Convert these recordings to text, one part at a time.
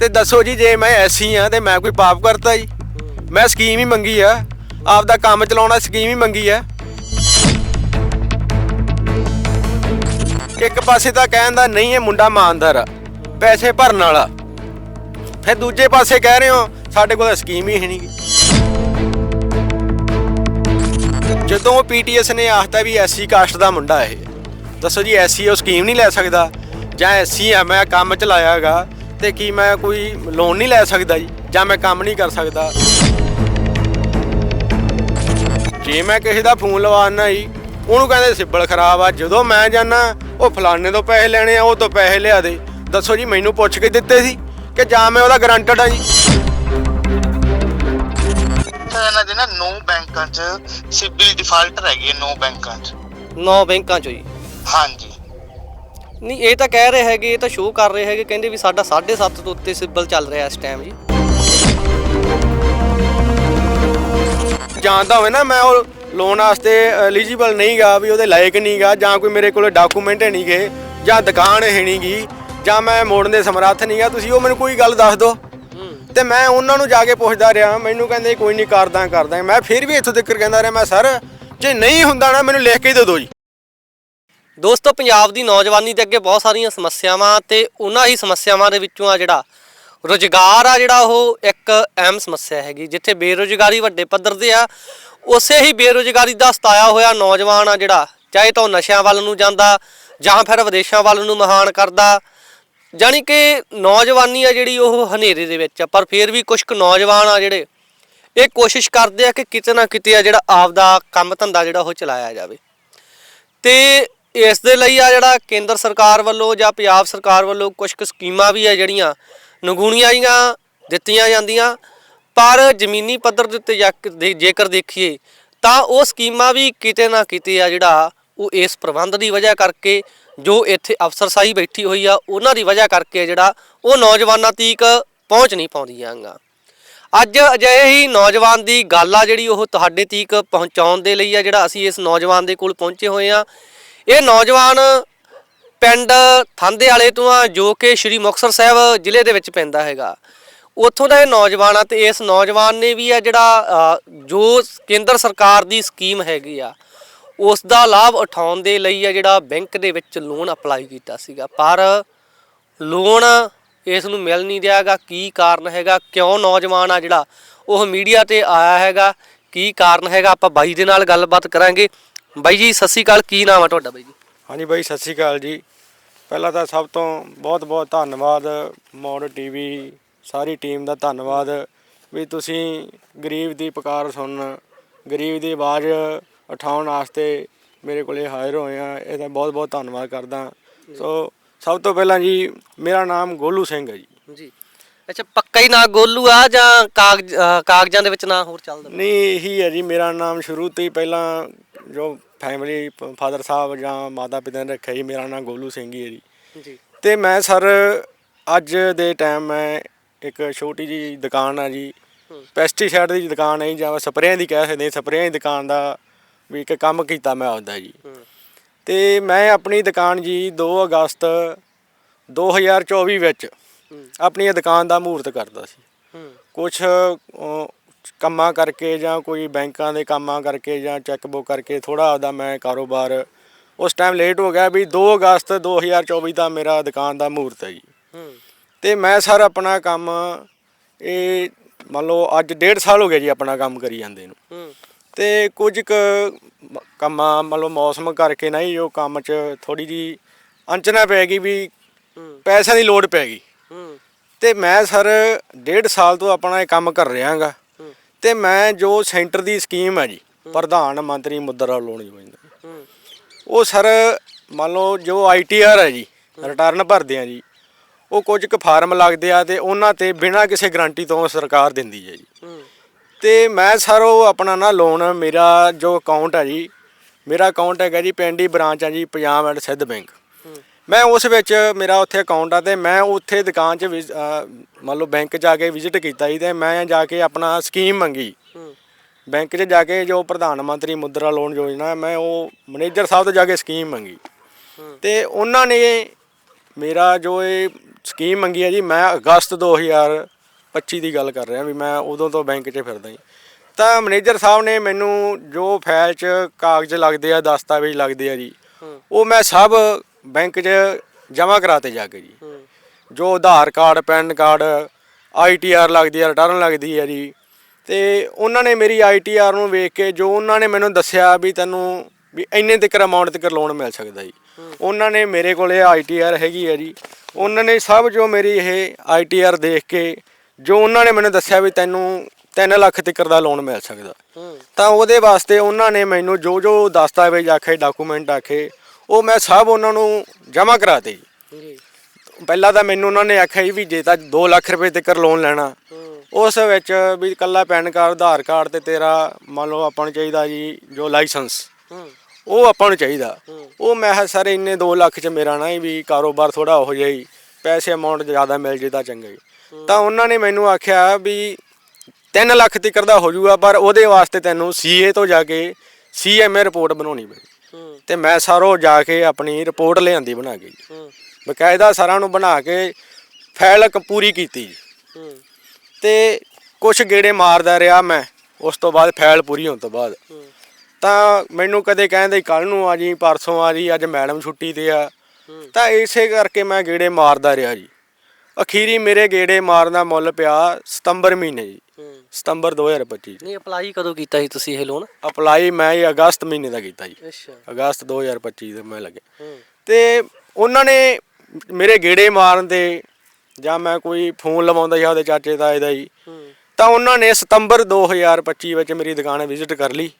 ਤੇ ਦੱਸੋ ਜੀ, ਜੇ ਮੈਂ ਐਸੀ ਆ ਤੇ ਮੈਂ ਕੋਈ ਪਾਪ ਕਰਤਾ ਜੀ? ਮੈਂ ਸਕੀਮ ਹੀ ਮੰਗੀ ਆ। ਆਪਦਾ ਕੰਮ ਚਲਾਉਣਾ ਸਕੀਮ ਹੀ ਮੰਗੀ ਆ। ਇੱਕ ਪਾਸੇ ਤਾਂ ਕਹਿਣ ਦਾ ਨਹੀਂ ਇਹ ਮੁੰਡਾ ਇਮਾਨਦਾਰ ਆ, ਪੈਸੇ ਭਰਨ ਵਾਲਾ। ਫਿਰ ਦੂਜੇ ਪਾਸੇ ਕਹਿ ਰਹੇ ਹੋ, ਸਾਡੇ ਕੋਲ ਸਕੀਮ ਹੀ ਹੈ ਨਹੀਂ। ਜਦੋਂ ਪੀਟੀਐਸ ਨੇ ਆਖਤਾ ਵੀ ਐਸਸੀ ਕਾਸਟ ਦਾ ਮੁੰਡਾ ਇਹ, ਦੱਸੋ ਜੀ ਐਸਸੀ ਉਹ ਸਕੀਮ ਨਹੀਂ ਲੈ ਸਕਦਾ? ਜਾਂ ਐਸਸੀ ਆ, ਮੈਂ ਕੰਮ ਚਲਾਇਆਗਾ ਤੇ ਕੀ ਮੈਂ ਕੋਈ ਲੋਨ ਨਹੀਂ ਲੈ ਸਕਦਾ ਜੀ ਜਾਂ ਮੈਂ ਕੰਮ ਨਹੀਂ ਕਰ ਸਕਦਾ। ਜੇ ਮੈਂ ਕਿਸੇ ਦਾ ਫੋਨ ਲਵਾਉਣਾ ਜੀ ਉਹਨੂੰ ਕਹਿੰਦੇ ਸਿੱਬਲ ਖਰਾਬ ਆ ਜਦੋਂ ਮੈਂ ਜਾਣਾ ਉਹ ਫਲਾਣੇ ਤੋਂ ਪੈਸੇ ਲੈਣੇ ਆ ਉਹ ਤੋਂ ਪੈਸੇ ਲਿਆ ਦੇ। ਦੱਸੋ ਜੀ ਮੈਨੂੰ ਪੁੱਛ ਕੇ ਦਿੱਤੇ ਸੀ ਕਿ ਜਾਂ ਮੈਂ ਉਹਦਾ ਗਰੰਟਡ ਆ ਜੀ? ਇਹਨਾਂ ਦੇ ਨਾ ਨੌ ਬੈਂਕਾਂ 'ਚ ਸਿਬਿਲ ਡਿਫਾਲਟਰ ਹੈਗੇ ਨੌ ਬੈਂਕਾਂ 'ਚ। ਨੌ ਬੈਂਕਾਂ ਚੋਂ ਜੀ। ਹਾਂਜੀ। ਨਹੀਂ ਇਹ ਤਾਂ ਕਹਿ ਰਹੇ ਹੈਗੇ ਇਹ ਤਾਂ ਸ਼ੋਅ ਕਰ ਰਹੇ ਹੈਗੇ ਕਹਿੰਦੇ ਵੀ ਸਾਡਾ 7.5 ਤੋਂ ਉੱਤੇ ਸਿਬਲ ਚੱਲ ਰਿਹਾ ਇਸ ਟਾਈਮ ਜੀ। ਜਾਣਦਾ ਹੋਵੇ ਨਾ ਮੈਂ ਉਹ ਲੋਨ ਵਾਸਤੇ ਐਲੀਜੀਬਲ ਨਹੀਂਗਾ ਵੀ ਉਹਦੇ ਲਾਇਕ ਨਹੀਂਗਾ ਜਾਂ ਕੋਈ ਮੇਰੇ ਕੋਲ ਡਾਕੂਮੈਂਟ ਹੈ ਨਹੀਂਗੇ ਜਾਂ ਦੁਕਾਨ ਹੈ ਨਹੀਂਗੀ ਜਾਂ ਮੈਂ ਮੋੜਨ ਦੇ ਸਮਰੱਥ ਨਹੀਂਗਾ ਤੁਸੀਂ ਉਹ ਮੈਨੂੰ ਕੋਈ ਗੱਲ ਦੱਸ ਦਿਓ। ਤੇ ਮੈਂ ਉਹਨਾਂ ਨੂੰ ਜਾ ਕੇ ਪੁੱਛਦਾ ਰਿਹਾ ਮੈਨੂੰ ਕਹਿੰਦੇ ਕੋਈ ਨਹੀਂ ਕਰਦਾ ਕਰਦਾ। ਮੈਂ ਫਿਰ ਵੀ ਇੱਥੋਂ ਤੱਕ ਕਹਿੰਦਾ ਰਿਹਾ ਮੈਂ ਸਰ ਜੇ ਨਹੀਂ ਹੁੰਦਾ ਨਾ ਮੈਨੂੰ ਲਿਖ ਕੇ ਦੇ ਦਿਓ ਜੀ। ਦੋਸਤੋ, ਪੰਜਾਬ ਦੀ ਨੌਜਵਾਨੀ ਦੇ ਅੱਗੇ ਬਹੁਤ ਸਾਰੀਆਂ ਸਮੱਸਿਆਵਾਂ ਤੇ ਉਹਨਾਂ ਹੀ ਸਮੱਸਿਆਵਾਂ ਦੇ ਵਿੱਚੋਂ ਆ ਜਿਹੜਾ ਰੋਜ਼ਗਾਰ ਆ ਜਿਹੜਾ ਉਹ ਇੱਕ ਅਹਿਮ ਸਮੱਸਿਆ ਹੈਗੀ। ਜਿੱਥੇ ਬੇਰੋਜ਼ਗਾਰੀ ਵੱਡੇ ਪੱਧਰ ਤੇ ਆ, ਉਸੇ ਹੀ ਬੇਰੋਜ਼ਗਾਰੀ ਦਾ ਸਤਾਇਆ ਹੋਇਆ ਨੌਜਵਾਨ ਆ ਜਿਹੜਾ, ਚਾਹੇ ਤਾਂ ਉਹ ਨਸ਼ਿਆਂ ਵੱਲ ਨੂੰ ਜਾਂਦਾ ਜਾਂ ਫਿਰ ਵਿਦੇਸ਼ਾਂ ਵੱਲ ਨੂੰ ਮਹਾਨ ਕਰਦਾ। ਜਾਣੀ ਕਿ ਨੌਜਵਾਨੀ ਆ ਜਿਹੜੀ ਉਹ ਹਨੇਰੇ ਦੇ ਵਿੱਚ ਆ, ਪਰ ਫਿਰ ਵੀ ਕੁਝ ਕੁ ਨੌਜਵਾਨ ਆ ਜਿਹੜੇ, ਇਹ ਕੋਸ਼ਿਸ਼ ਕਰਦੇ ਆ ਕਿ ਕਿਤੇ ਨਾ ਕਿਤੇ ਆ ਜਿਹੜਾ ਆਪਦਾ ਕੰਮ ਧੰਦਾ ਜਿਹੜਾ ਉਹ ਚਲਾਇਆ ਜਾਵੇ। ਤੇ ਇਸ ਦੇ ਲਈ ਆ ਜਿਹੜਾ ਕੇਂਦਰ ਸਰਕਾਰ ਵੱਲੋਂ ਜਾਂ ਪੰਜਾਬ ਸਰਕਾਰ ਵੱਲੋਂ ਕੁਝ ਕੁ ਸਕੀਮਾਂ ਵੀ ਆ ਜਿਹੜੀਆਂ ਨਗੂਣੀਆਂ ਜੀਆਂ ਦਿੱਤੀਆਂ ਜਾਂਦੀਆਂ, ਪਰ ਜ਼ਮੀਨੀ ਪੱਧਰ ਦੇ ਉੱਤੇ ਜਾ ਜੇਕਰ ਦੇਖੀਏ ਤਾਂ ਉਹ ਸਕੀਮਾਂ ਵੀ ਕਿਤੇ ਨਾ ਕਿਤੇ ਆ ਜਿਹੜਾ ਉਹ ਇਸ ਪ੍ਰਬੰਧ ਦੀ ਵਜ੍ਹਾ ਕਰਕੇ ਜੋ ਇੱਥੇ ਅਫਸਰਸ਼ਾਹੀ ਬੈਠੀ ਹੋਈ ਆ, ਉਹਨਾਂ ਦੀ ਵਜ੍ਹਾ ਕਰਕੇ ਜਿਹੜਾ ਉਹ ਨੌਜਵਾਨਾਂ ਤੀਕ ਪਹੁੰਚ ਨਹੀਂ ਪਾਉਂਦੀਆਂ। ਅੱਜ ਅਜਿਹੇ ਹੀ ਨੌਜਵਾਨ ਦੀ ਗੱਲ ਆ ਜਿਹੜੀ ਉਹ ਤੁਹਾਡੇ ਤੀਕ ਪਹੁੰਚਾਉਣ ਦੇ ਲਈ ਆ ਜਿਹੜਾ ਅਸੀਂ ਇਸ ਨੌਜਵਾਨ ਦੇ ਕੋਲ ਪਹੁੰਚੇ ਹੋਏ ਆ। ਇਹ ਨੌਜਵਾਨ ਪਿੰਡ ਥਾਂਦੇ ਵਾਲੇ ਤੋਂ ਆ, ਜੋ ਕਿ ਸ਼੍ਰੀ ਮੁਕਤਸਰ ਸਾਹਿਬ ਜ਼ਿਲ੍ਹੇ ਦੇ ਵਿੱਚ ਪੈਂਦਾ ਹੈਗਾ। ਉੱਥੋਂ ਦਾ ਇਹ ਨੌਜਵਾਨ ਆ ਤੇ ਇਸ ਨੌਜਵਾਨ ਨੇ ਵੀ ਆ ਜਿਹੜਾ ਜੋ ਕੇਂਦਰ ਸਰਕਾਰ ਦੀ ਸਕੀਮ ਹੈਗੀ ਆ, ਉਸ ਦਾ ਲਾਭ ਉਠਾਉਣ ਦੇ ਲਈ ਆ ਜਿਹੜਾ ਬੈਂਕ ਦੇ ਵਿੱਚ ਲੋਨ ਅਪਲਾਈ ਕੀਤਾ ਸੀਗਾ। ਪਰ ਲੋਨ ਇਸ ਨੂੰ ਮਿਲ ਨਹੀਂ ਦਿਆਗਾ ਕੀ ਕਾਰਨ ਹੈਗਾ? ਕਿਉਂ ਨੌਜਵਾਨ ਆ ਜਿਹੜਾ, ਉਹ ਮੀਡੀਆ ਤੇ ਆਇਆ ਹੈਗਾ? ਕੀ ਕਾਰਨ ਹੈਗਾ? ਆਪਾਂ ਬਾਈ ਦੇ ਨਾਲ ਗੱਲਬਾਤ ਕਰਾਂਗੇ। ਬਾਈ ਜੀ ਸਤਿ ਸ਼੍ਰੀ ਅਕਾਲ ਕੀ ਨਾਮ ਆ ਤੁਹਾਡਾ ਬਾਈ ਜੀ? ਹਾਂਜੀ ਬਾਈ ਸਤਿ ਸ਼੍ਰੀ ਅਕਾਲ ਜੀ। ਪਹਿਲਾਂ ਤਾਂ ਸਭ ਤੋਂ ਬਹੁਤ ਬਹੁਤ ਧੰਨਵਾਦ ਮੋੜ ਟੀਵੀ ਸਾਰੀ ਟੀਮ ਦਾ ਧੰਨਵਾਦ ਵੀ ਤੁਸੀਂ ਗਰੀਬ ਦੀ ਪੁਕਾਰ ਸੁਣਨ ਗਰੀਬ ਦੀ ਆਵਾਜ਼ ਉਠਾਉਣ ਵਾਸਤੇ ਮੇਰੇ ਕੋਲੇ ਹਾਜ਼ਰ ਹੋਏ ਆ। ਇਹਦਾ ਬਹੁਤ ਬਹੁਤ ਧੰਨਵਾਦ ਕਰਦਾ। ਸੋ ਸਭ ਤੋਂ ਪਹਿਲਾਂ ਜੀ ਮੇਰਾ ਨਾਮ ਗੋਲੂ ਸਿੰਘ ਹੈ ਜੀ। ਜੀ। ਅੱਛਾ ਪੱਕਾ ਹੀ ਨਾਂ ਗੋਲੂ ਆ ਜਾਂ ਕਾਗਜ਼ ਕਾਗਜ਼ਾਂ ਦੇ ਵਿੱਚ ਨਾਂ ਹੋਰ ਚੱਲਦਾ? ਨਹੀਂ ਇਹੀ ਹੈ ਜੀ ਮੇਰਾ ਨਾਮ ਸ਼ੁਰੂ ਤੋਂ ਹੀ ਪਹਿਲਾਂ ਜੋ ਫੈਮਿਲੀ ਫਾਦਰ ਸਾਹਿਬ ਜਾਂ ਮਾਤਾ ਪਿਤਾ ਨੇ ਰੱਖਿਆ ਜੀ ਮੇਰਾ ਨਾਮ ਗੋਲੂ ਸਿੰਘ ਹੀ ਹੈ ਜੀ। ਜੀ। ਤੇ ਮੈਂ ਸਰ ਅੱਜ ਦੇ ਟਾਈਮ ਮੈਂ ਇੱਕ ਛੋਟੀ ਜੀ ਦੁਕਾਨ ਆ ਜੀ। ਪੈਸਟੀਸਾਈਡ ਦੀ ਦੁਕਾਨ ਹੈ ਜੀ, ਸਪਰੇਆਂ ਦੀ ਕਹਿ ਸਕਦੇ ਸਪਰੇਆਂ ਦੀ ਦੁਕਾਨ ਦਾ ਵੀ ਇੱਕ ਕੰਮ ਕੀਤਾ ਮੈਂ ਆਪਦਾ ਜੀ। ਤੇ ਮੈਂ ਆਪਣੀ ਦੁਕਾਨ ਜੀ 2 ਅਗਸਤ 2024 ਵਿੱਚ ਆਪਣੀ ਦੁਕਾਨ ਦਾ ਮਹੂਰਤ ਕਰਦਾ ਸੀ। ਕੁਝ ਕੰਮਾਂ ਕਰਕੇ ਜਾਂ ਕੋਈ ਬੈਂਕਾਂ ਦੇ ਕੰਮਾਂ ਕਰਕੇ ਜਾਂ ਚੈੱਕ ਬੁੱਕ ਕਰਕੇ ਥੋੜਾ ਆਪਦਾ ਮੈਂ ਕਾਰੋਬਾਰ ਉਸ ਟਾਈਮ ਲੇਟ ਹੋ ਗਿਆ ਵੀ 2 ਅਗਸਤ 2024 ਦਾ ਮੇਰਾ ਦੁਕਾਨ ਦਾ ਮਹੂਰਤ ਹੈ ਜੀ। ਤੇ ਮੈਂ ਸਰ ਆਪਣਾ ਕੰਮ ਇਹ ਮੰਨ ਲਓ ਅੱਜ ਡੇਢ ਸਾਲ ਹੋ ਗਿਆ ਜੀ ਆਪਣਾ ਕੰਮ ਕਰੀ ਜਾਂਦੇ ਨੂੰ। ਤੇ ਕੁਝ ਕੁ ਕੰਮਾਂ ਮੰਨ ਲਓ ਮੌਸਮ ਕਰਕੇ ਨਹੀਂ ਜੋ ਕੰਮ 'ਚ ਥੋੜੀ ਜੀ ਅੰਚਨਾ ਪੈ ਗਈ ਵੀ ਪੈਸਿਆਂ ਦੀ ਲੋੜ ਪੈ ਗਈ। ਤੇ ਮੈਂ ਸਰ ਡੇਢ ਸਾਲ ਤੋਂ ਆਪਣਾ ਇਹ ਕੰਮ ਕਰ ਰਿਹਾਗਾ। ਤੇ ਮੈਂ ਜੋ ਸੈਂਟਰ ਦੀ ਸਕੀਮ ਹੈ ਜੀ ਪ੍ਰਧਾਨ ਮੰਤਰੀ ਮੁਦਰਾ ਲੋਨ ਯੋਜਨਾ। ਉਹ ਸਰ ਮੰਨ ਲਓ ਜੋ ਆਈਟੀਆਰ ਹੈ ਜੀ ਰਿਟਰਨ ਭਰਦੇ ਆ ਜੀ ਉਹ ਕੁਝ ਕੁ ਫਾਰਮ ਲੱਗਦੇ ਆ ਤੇ ਉਹਨਾਂ ਤੇ ਬਿਨਾਂ ਕਿਸੇ ਗਾਰੰਟੀ ਤੋਂ ਸਰਕਾਰ ਦਿੰਦੀ ਹੈ ਜੀ। ਤੇ ਮੈਂ ਸਰ ਉਹ ਆਪਣਾ ਨਾ ਲੋਨ ਮੇਰਾ ਜੋ ਅਕਾਊਂਟ ਹੈ ਜੀ ਮੇਰਾ ਅਕਾਊਂਟ ਹੈਗਾ ਜੀ ਪਿੰਡੀ ਬ੍ਰਾਂਚ ਹੈ ਜੀ ਪੰਜਾਬ ਐਂਡ ਸਿੱਧ ਬੈਂਕ। ਮੈਂ ਉਸ ਵਿੱਚ ਮੇਰਾ ਉੱਥੇ ਅਕਾਊਂਟ ਆ ਤੇ ਮੈਂ ਉੱਥੇ ਦੁਕਾਨ 'ਚ ਵਿਜ਼- ਅਹ ਮੰਨ ਲਓ ਬੈਂਕ ਜਾ ਕੇ ਵਿਜ਼ਿਟ ਕੀਤਾ ਜੀ ਤੇ ਮੈਂ ਜਾ ਕੇ ਆਪਣਾ ਸਕੀਮ ਮੰਗੀ। ਬੈਂਕ 'ਚ ਜਾ ਕੇ ਜੋ ਪ੍ਰਧਾਨ ਮੰਤਰੀ ਮੁਦਰਾ ਲੋਨ ਯੋਜਨਾ ਹੈ, ਮੈਂ ਉਹ ਮੈਨੇਜਰ ਸਾਹਿਬ ਤੋਂ ਜਾ ਕੇ ਸਕੀਮ ਮੰਗੀ। ਤੇ ਉਹਨਾਂ ਨੇ ਮੇਰਾ ਜੋ ਇਹ ਸਕੀਮ ਮੰਗੀ ਹੈ ਜੀ ਮੈਂ ਅਗਸਤ 2025 ਦੀ ਗੱਲ ਕਰ ਰਿਹਾ ਵੀ ਮੈਂ ਉਦੋਂ ਤੋਂ ਬੈਂਕ 'ਚ ਫਿਰਦਾ ਜੀ। ਤਾਂ ਮੈਨੇਜਰ ਸਾਹਿਬ ਨੇ ਮੈਨੂੰ ਜੋ ਫਾਈਲ 'ਚ ਕਾਗਜ਼ ਲੱਗਦੇ ਆ ਦਸਤਾਵੇਜ਼ ਲੱਗਦੇ ਆ ਜੀ ਉਹ ਮੈਂ ਸਭ ਬੈਂਕ 'ਚ ਜਮ੍ਹਾਂ ਕਰਾਤੇ ਜਾ ਕੇ ਜੀ। ਜੋ Aadhaar card pan card ITR ਲੱਗਦੀ ਹੈ ਰਿਟਰਨ ਲੱਗਦੀ ਹੈ ਜੀ। ਤੇ ਉਹਨਾਂ ਨੇ ਮੇਰੀ ਆਈਟੀਆਰ ਨੂੰ ਵੇਖ ਕੇ ਜੋ ਉਹਨਾਂ ਨੇ ਮੈਨੂੰ ਦੱਸਿਆ ਵੀ ਤੈਨੂੰ ਵੀ ਇੰਨੇ ਤੱਕ ਅਮਾਉਂਟ ਤੱਕ ਲੋਨ ਮਿਲ ਸਕਦਾ ਜੀ। ਉਹਨਾਂ ਨੇ ਮੇਰੇ ਕੋਲ ਇਹ ਆਈਟੀਆਰ ਹੈਗੀ ਹੈ ਜੀ। ਉਹਨਾਂ ਨੇ ਸਭ ਜੋ ਮੇਰੀ ਇਹ ਆਈਟੀਆਰ ਦੇਖ ਕੇ ਜੋ ਉਹਨਾਂ ਨੇ ਮੈਨੂੰ ਦੱਸਿਆ ਵੀ ਤੈਨੂੰ 3 ਲੱਖ ਤੱਕ ਦਾ ਲੋਨ ਮਿਲ ਸਕਦਾ। ਤਾਂ ਉਹਦੇ ਵਾਸਤੇ ਉਹਨਾਂ ਨੇ ਮੈਨੂੰ ਜੋ ਜੋ ਦਸਤਾਵੇਜ਼ ਆਖੇ ਡਾਕੂਮੈਂਟ ਆਖੇ ਉਹ ਮੈਂ ਸਭ ਉਹਨਾਂ ਨੂੰ ਜਮ੍ਹਾਂ ਕਰਾਤੇ ਜੀ। ਪਹਿਲਾਂ ਤਾਂ ਮੈਨੂੰ ਉਹਨਾਂ ਨੇ ਆਖਿਆ ਜੀ ਵੀ ਜੇ ਤਾਂ 2 ਲੱਖ ਰੁਪਏ ਤੱਕ ਲੋਨ ਲੈਣਾ। ਹੂੰ। ਉਸ ਵਿੱਚ ਵੀ ਕੱਲਾ ਪੈਨ ਕਾਰਡ ਆਧਾਰ ਕਾਰਡ ਤੇ ਤੇਰਾ ਮੰਨ ਲਓ ਆਪਾਂ ਨੂੰ ਚਾਹੀਦਾ ਜੀ ਜੋ ਲਾਇਸੈਂਸ। ਹੂੰ। ਉਹ ਆਪਾਂ ਨੂੰ ਚਾਹੀਦਾ। ਹੂੰ। ਉਹ ਮੈਂ ਕਿਹਾ ਸਰ ਇੰਨੇ 2 ਲੱਖ ਚ ਮੇਰਾ ਨਾ ਵੀ ਕਾਰੋਬਾਰ ਥੋੜਾ ਹੋ ਜਾਈ ਪੈਸੇ ਅਮਾਉਂਟ ਜ਼ਿਆਦਾ ਮਿਲ ਜੇ ਤਾਂ ਚੰਗਾ ਜੀ ਤਾਂ ਉਹਨਾਂ ਨੇ ਮੈਨੂੰ ਆਖਿਆ ਵੀ 3 ਲੱਖ ਤੱਕ ਦਾ ਹੋ ਜਾਊਗਾ ਪਰ ਉਹਦੇ ਵਾਸਤੇ ਤੈਨੂੰ ਸੀਏ ਤੋਂ ਜਾ ਕੇ ਸੀਐਮਏ ਰਿਪੋਰਟ ਬਣਾਉਣੀ ਪਈ। ਹੂੰ ਤੇ ਮੈਂ ਸਾਰੋ ਜਾ ਕੇ ਆਪਣੀ ਰਿਪੋਰਟ ਲਿਆਂਦੀ ਬਣਾ ਕੇ ਜੀ। ਬਕਾਇਦਾ ਸਾਰਿਆਂ ਨੂੰ ਬਣਾ ਕੇ ਫਾਈਲ ਪੂਰੀ ਕੀਤੀ ਜੀ। ਤੇ ਕੁਝ ਗੇੜੇ ਮਾਰਦਾ ਰਿਹਾ ਮੈਂ ਉਸ ਤੋਂ ਬਾਅਦ ਫਾਈਲ ਪੂਰੀ ਹੋਣ ਤੋਂ ਬਾਅਦ। ਤਾਂ ਮੈਨੂੰ ਕਦੇ ਕਹਿੰਦੇ ਕੱਲ ਨੂੰ ਆ ਜੀ ਪਰਸੋਂ ਆ ਜੀ ਅੱਜ ਮੈਡਮ ਛੁੱਟੀ ਤੇ ਆ। ਤਾਂ ਇਸੇ ਕਰਕੇ ਮੈਂ ਗੇੜੇ ਮਾਰਦਾ ਰਿਹਾ ਜੀ। ਅਖੀਰੀ ਮੇਰੇ ਗੇੜੇ ਮਾਰਨ ਦਾ ਮੁੱਲ ਪਿਆ ਸਤੰਬਰ ਮਹੀਨੇ ਜੀ। ਸਤੰਬਰ 2025 ਨਹੀਂ ਅਪਲਾਈ ਕਦੋਂ ਕੀਤਾ ਸੀ ਤੁਸੀਂ ਇਹ ਲੋਨ ਅਪਲਾਈ ਮੈਂ ਇਹ ਅਗਸਤ ਮਹੀਨੇ ਦਾ ਕੀਤਾ ਜੀ। ਅੱਛਾ। ਅਗਸਤ 2025 ਦੇ ਮੈਂ ਲੱਗੇ ਹੂੰ। ਤੇ ਉਹਨਾਂ ਨੇ ਮੇਰੇ ਗੇੜੇ ਮਾਰਨ ਦੇ ਜਾਂ ਮੈਂ ਕੋਈ ਫੋਨ ਲਵਾਉਂਦਾ ਜਾਂ ਉਹਦੇ ਚਾਚੇ ਦਾ ਜੀ ਹੂੰ। ਤਾਂ ਉਹਨਾਂ ਨੇ ਸਤੰਬਰ 2025 ਵਿੱਚ ਮੇਰੀ ਦੁਕਾਨ ਵਿਜ਼ਿਟ ਕਰ ਲਈ।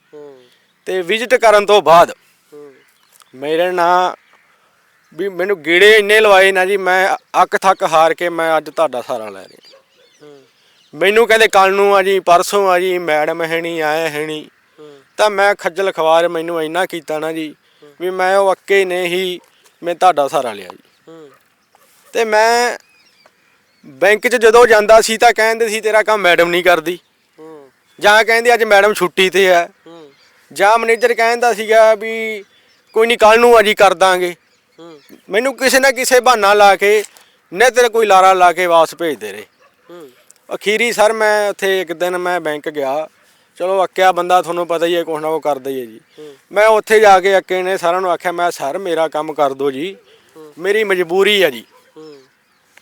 ਤੇ ਵਿਜ਼ਿਟ ਕਰਨ ਤੋਂ ਬਾਅਦ ਮੇਰੇ ਨਾਲ ਵੀ ਮੈਨੂੰ ਗੇੜੇ ਇੰਨੇ ਲਵਾਏ ਨਾ ਜੀ ਮੈਂ ਅੱਕ ਥੱਕ ਹਾਰ ਕੇ ਮੈਂ ਅੱਜ ਤੁਹਾਡਾ ਸਹਾਰਾ ਲੈ ਰਿਹਾ। ਮੈਨੂੰ ਕਹਿੰਦੇ ਕੱਲ ਨੂੰ ਆ ਜੀ, ਪਰਸੋਂ ਆ ਜੀ, ਮੈਡਮ ਹੈ ਨਹੀਂ ਆਇਆ ਹੈ ਨਹੀਂ ਤਾਂ ਮੈਂ ਖੱਜਲ ਖਵਾਰ ਮੈਨੂੰ ਇੰਨਾ ਕੀਤਾ ਨਾ ਜੀ, ਵੀ ਮੈਂ ਉਹ ਅੱਕੇ ਨੇ ਹੀ ਮੈਂ ਤੁਹਾਡਾ ਸਹਾਰਾ ਲਿਆ ਜੀ। ਤੇ ਮੈਂ ਬੈਂਕ 'ਚ ਜਦੋਂ ਜਾਂਦਾ ਸੀ ਤਾਂ ਕਹਿੰਦੇ ਸੀ, ਤੇਰਾ ਕੰਮ ਮੈਡਮ ਨਹੀਂ ਕਰਦੀ। ਜਾਂ ਕਹਿੰਦੇ ਅੱਜ ਮੈਡਮ ਛੁੱਟੀ ਤੇ ਹੈ ਜਾਂ ਮੈਨੇਜਰ ਕਹਿੰਦਾ ਸੀਗਾ ਵੀ ਕੋਈ ਨਹੀਂ ਕੱਲ ਨੂੰ ਅਜੀ ਕਰ ਦਾਂਗੇ। ਮੈਨੂੰ ਕਿਸੇ ਨਾ ਕਿਸੇ ਬਹਾਨਾ ਲਾ ਕੇ, ਨੇ ਤੇਰੇ ਕੋਈ ਲਾਰਾ ਲਾ ਕੇ ਵਾਪਸ ਭੇਜਦੇ ਰਹੇ। ਅਖੀਰੀ ਸਰ ਮੈਂ ਉੱਥੇ ਇੱਕ ਦਿਨ ਮੈਂ ਬੈਂਕ ਗਿਆ। ਚਲੋ ਅੱਕਿਆ ਬੰਦਾ ਤੁਹਾਨੂੰ ਪਤਾ ਹੀ ਹੈ ਕੁਛ ਨਾ ਕੁਛ ਕਰਦਾ ਹੀ ਹੈ ਜੀ। ਮੈਂ ਉੱਥੇ ਜਾ ਕੇ ਅੱਕੇ ਨੇ ਸਾਰਿਆਂ ਨੂੰ ਆਖਿਆ ਮੈਂ ਸਰ ਮੇਰਾ ਕੰਮ ਕਰ ਦਿਓ ਜੀ। ਮੇਰੀ ਮਜਬੂਰੀ ਹੈ ਜੀ।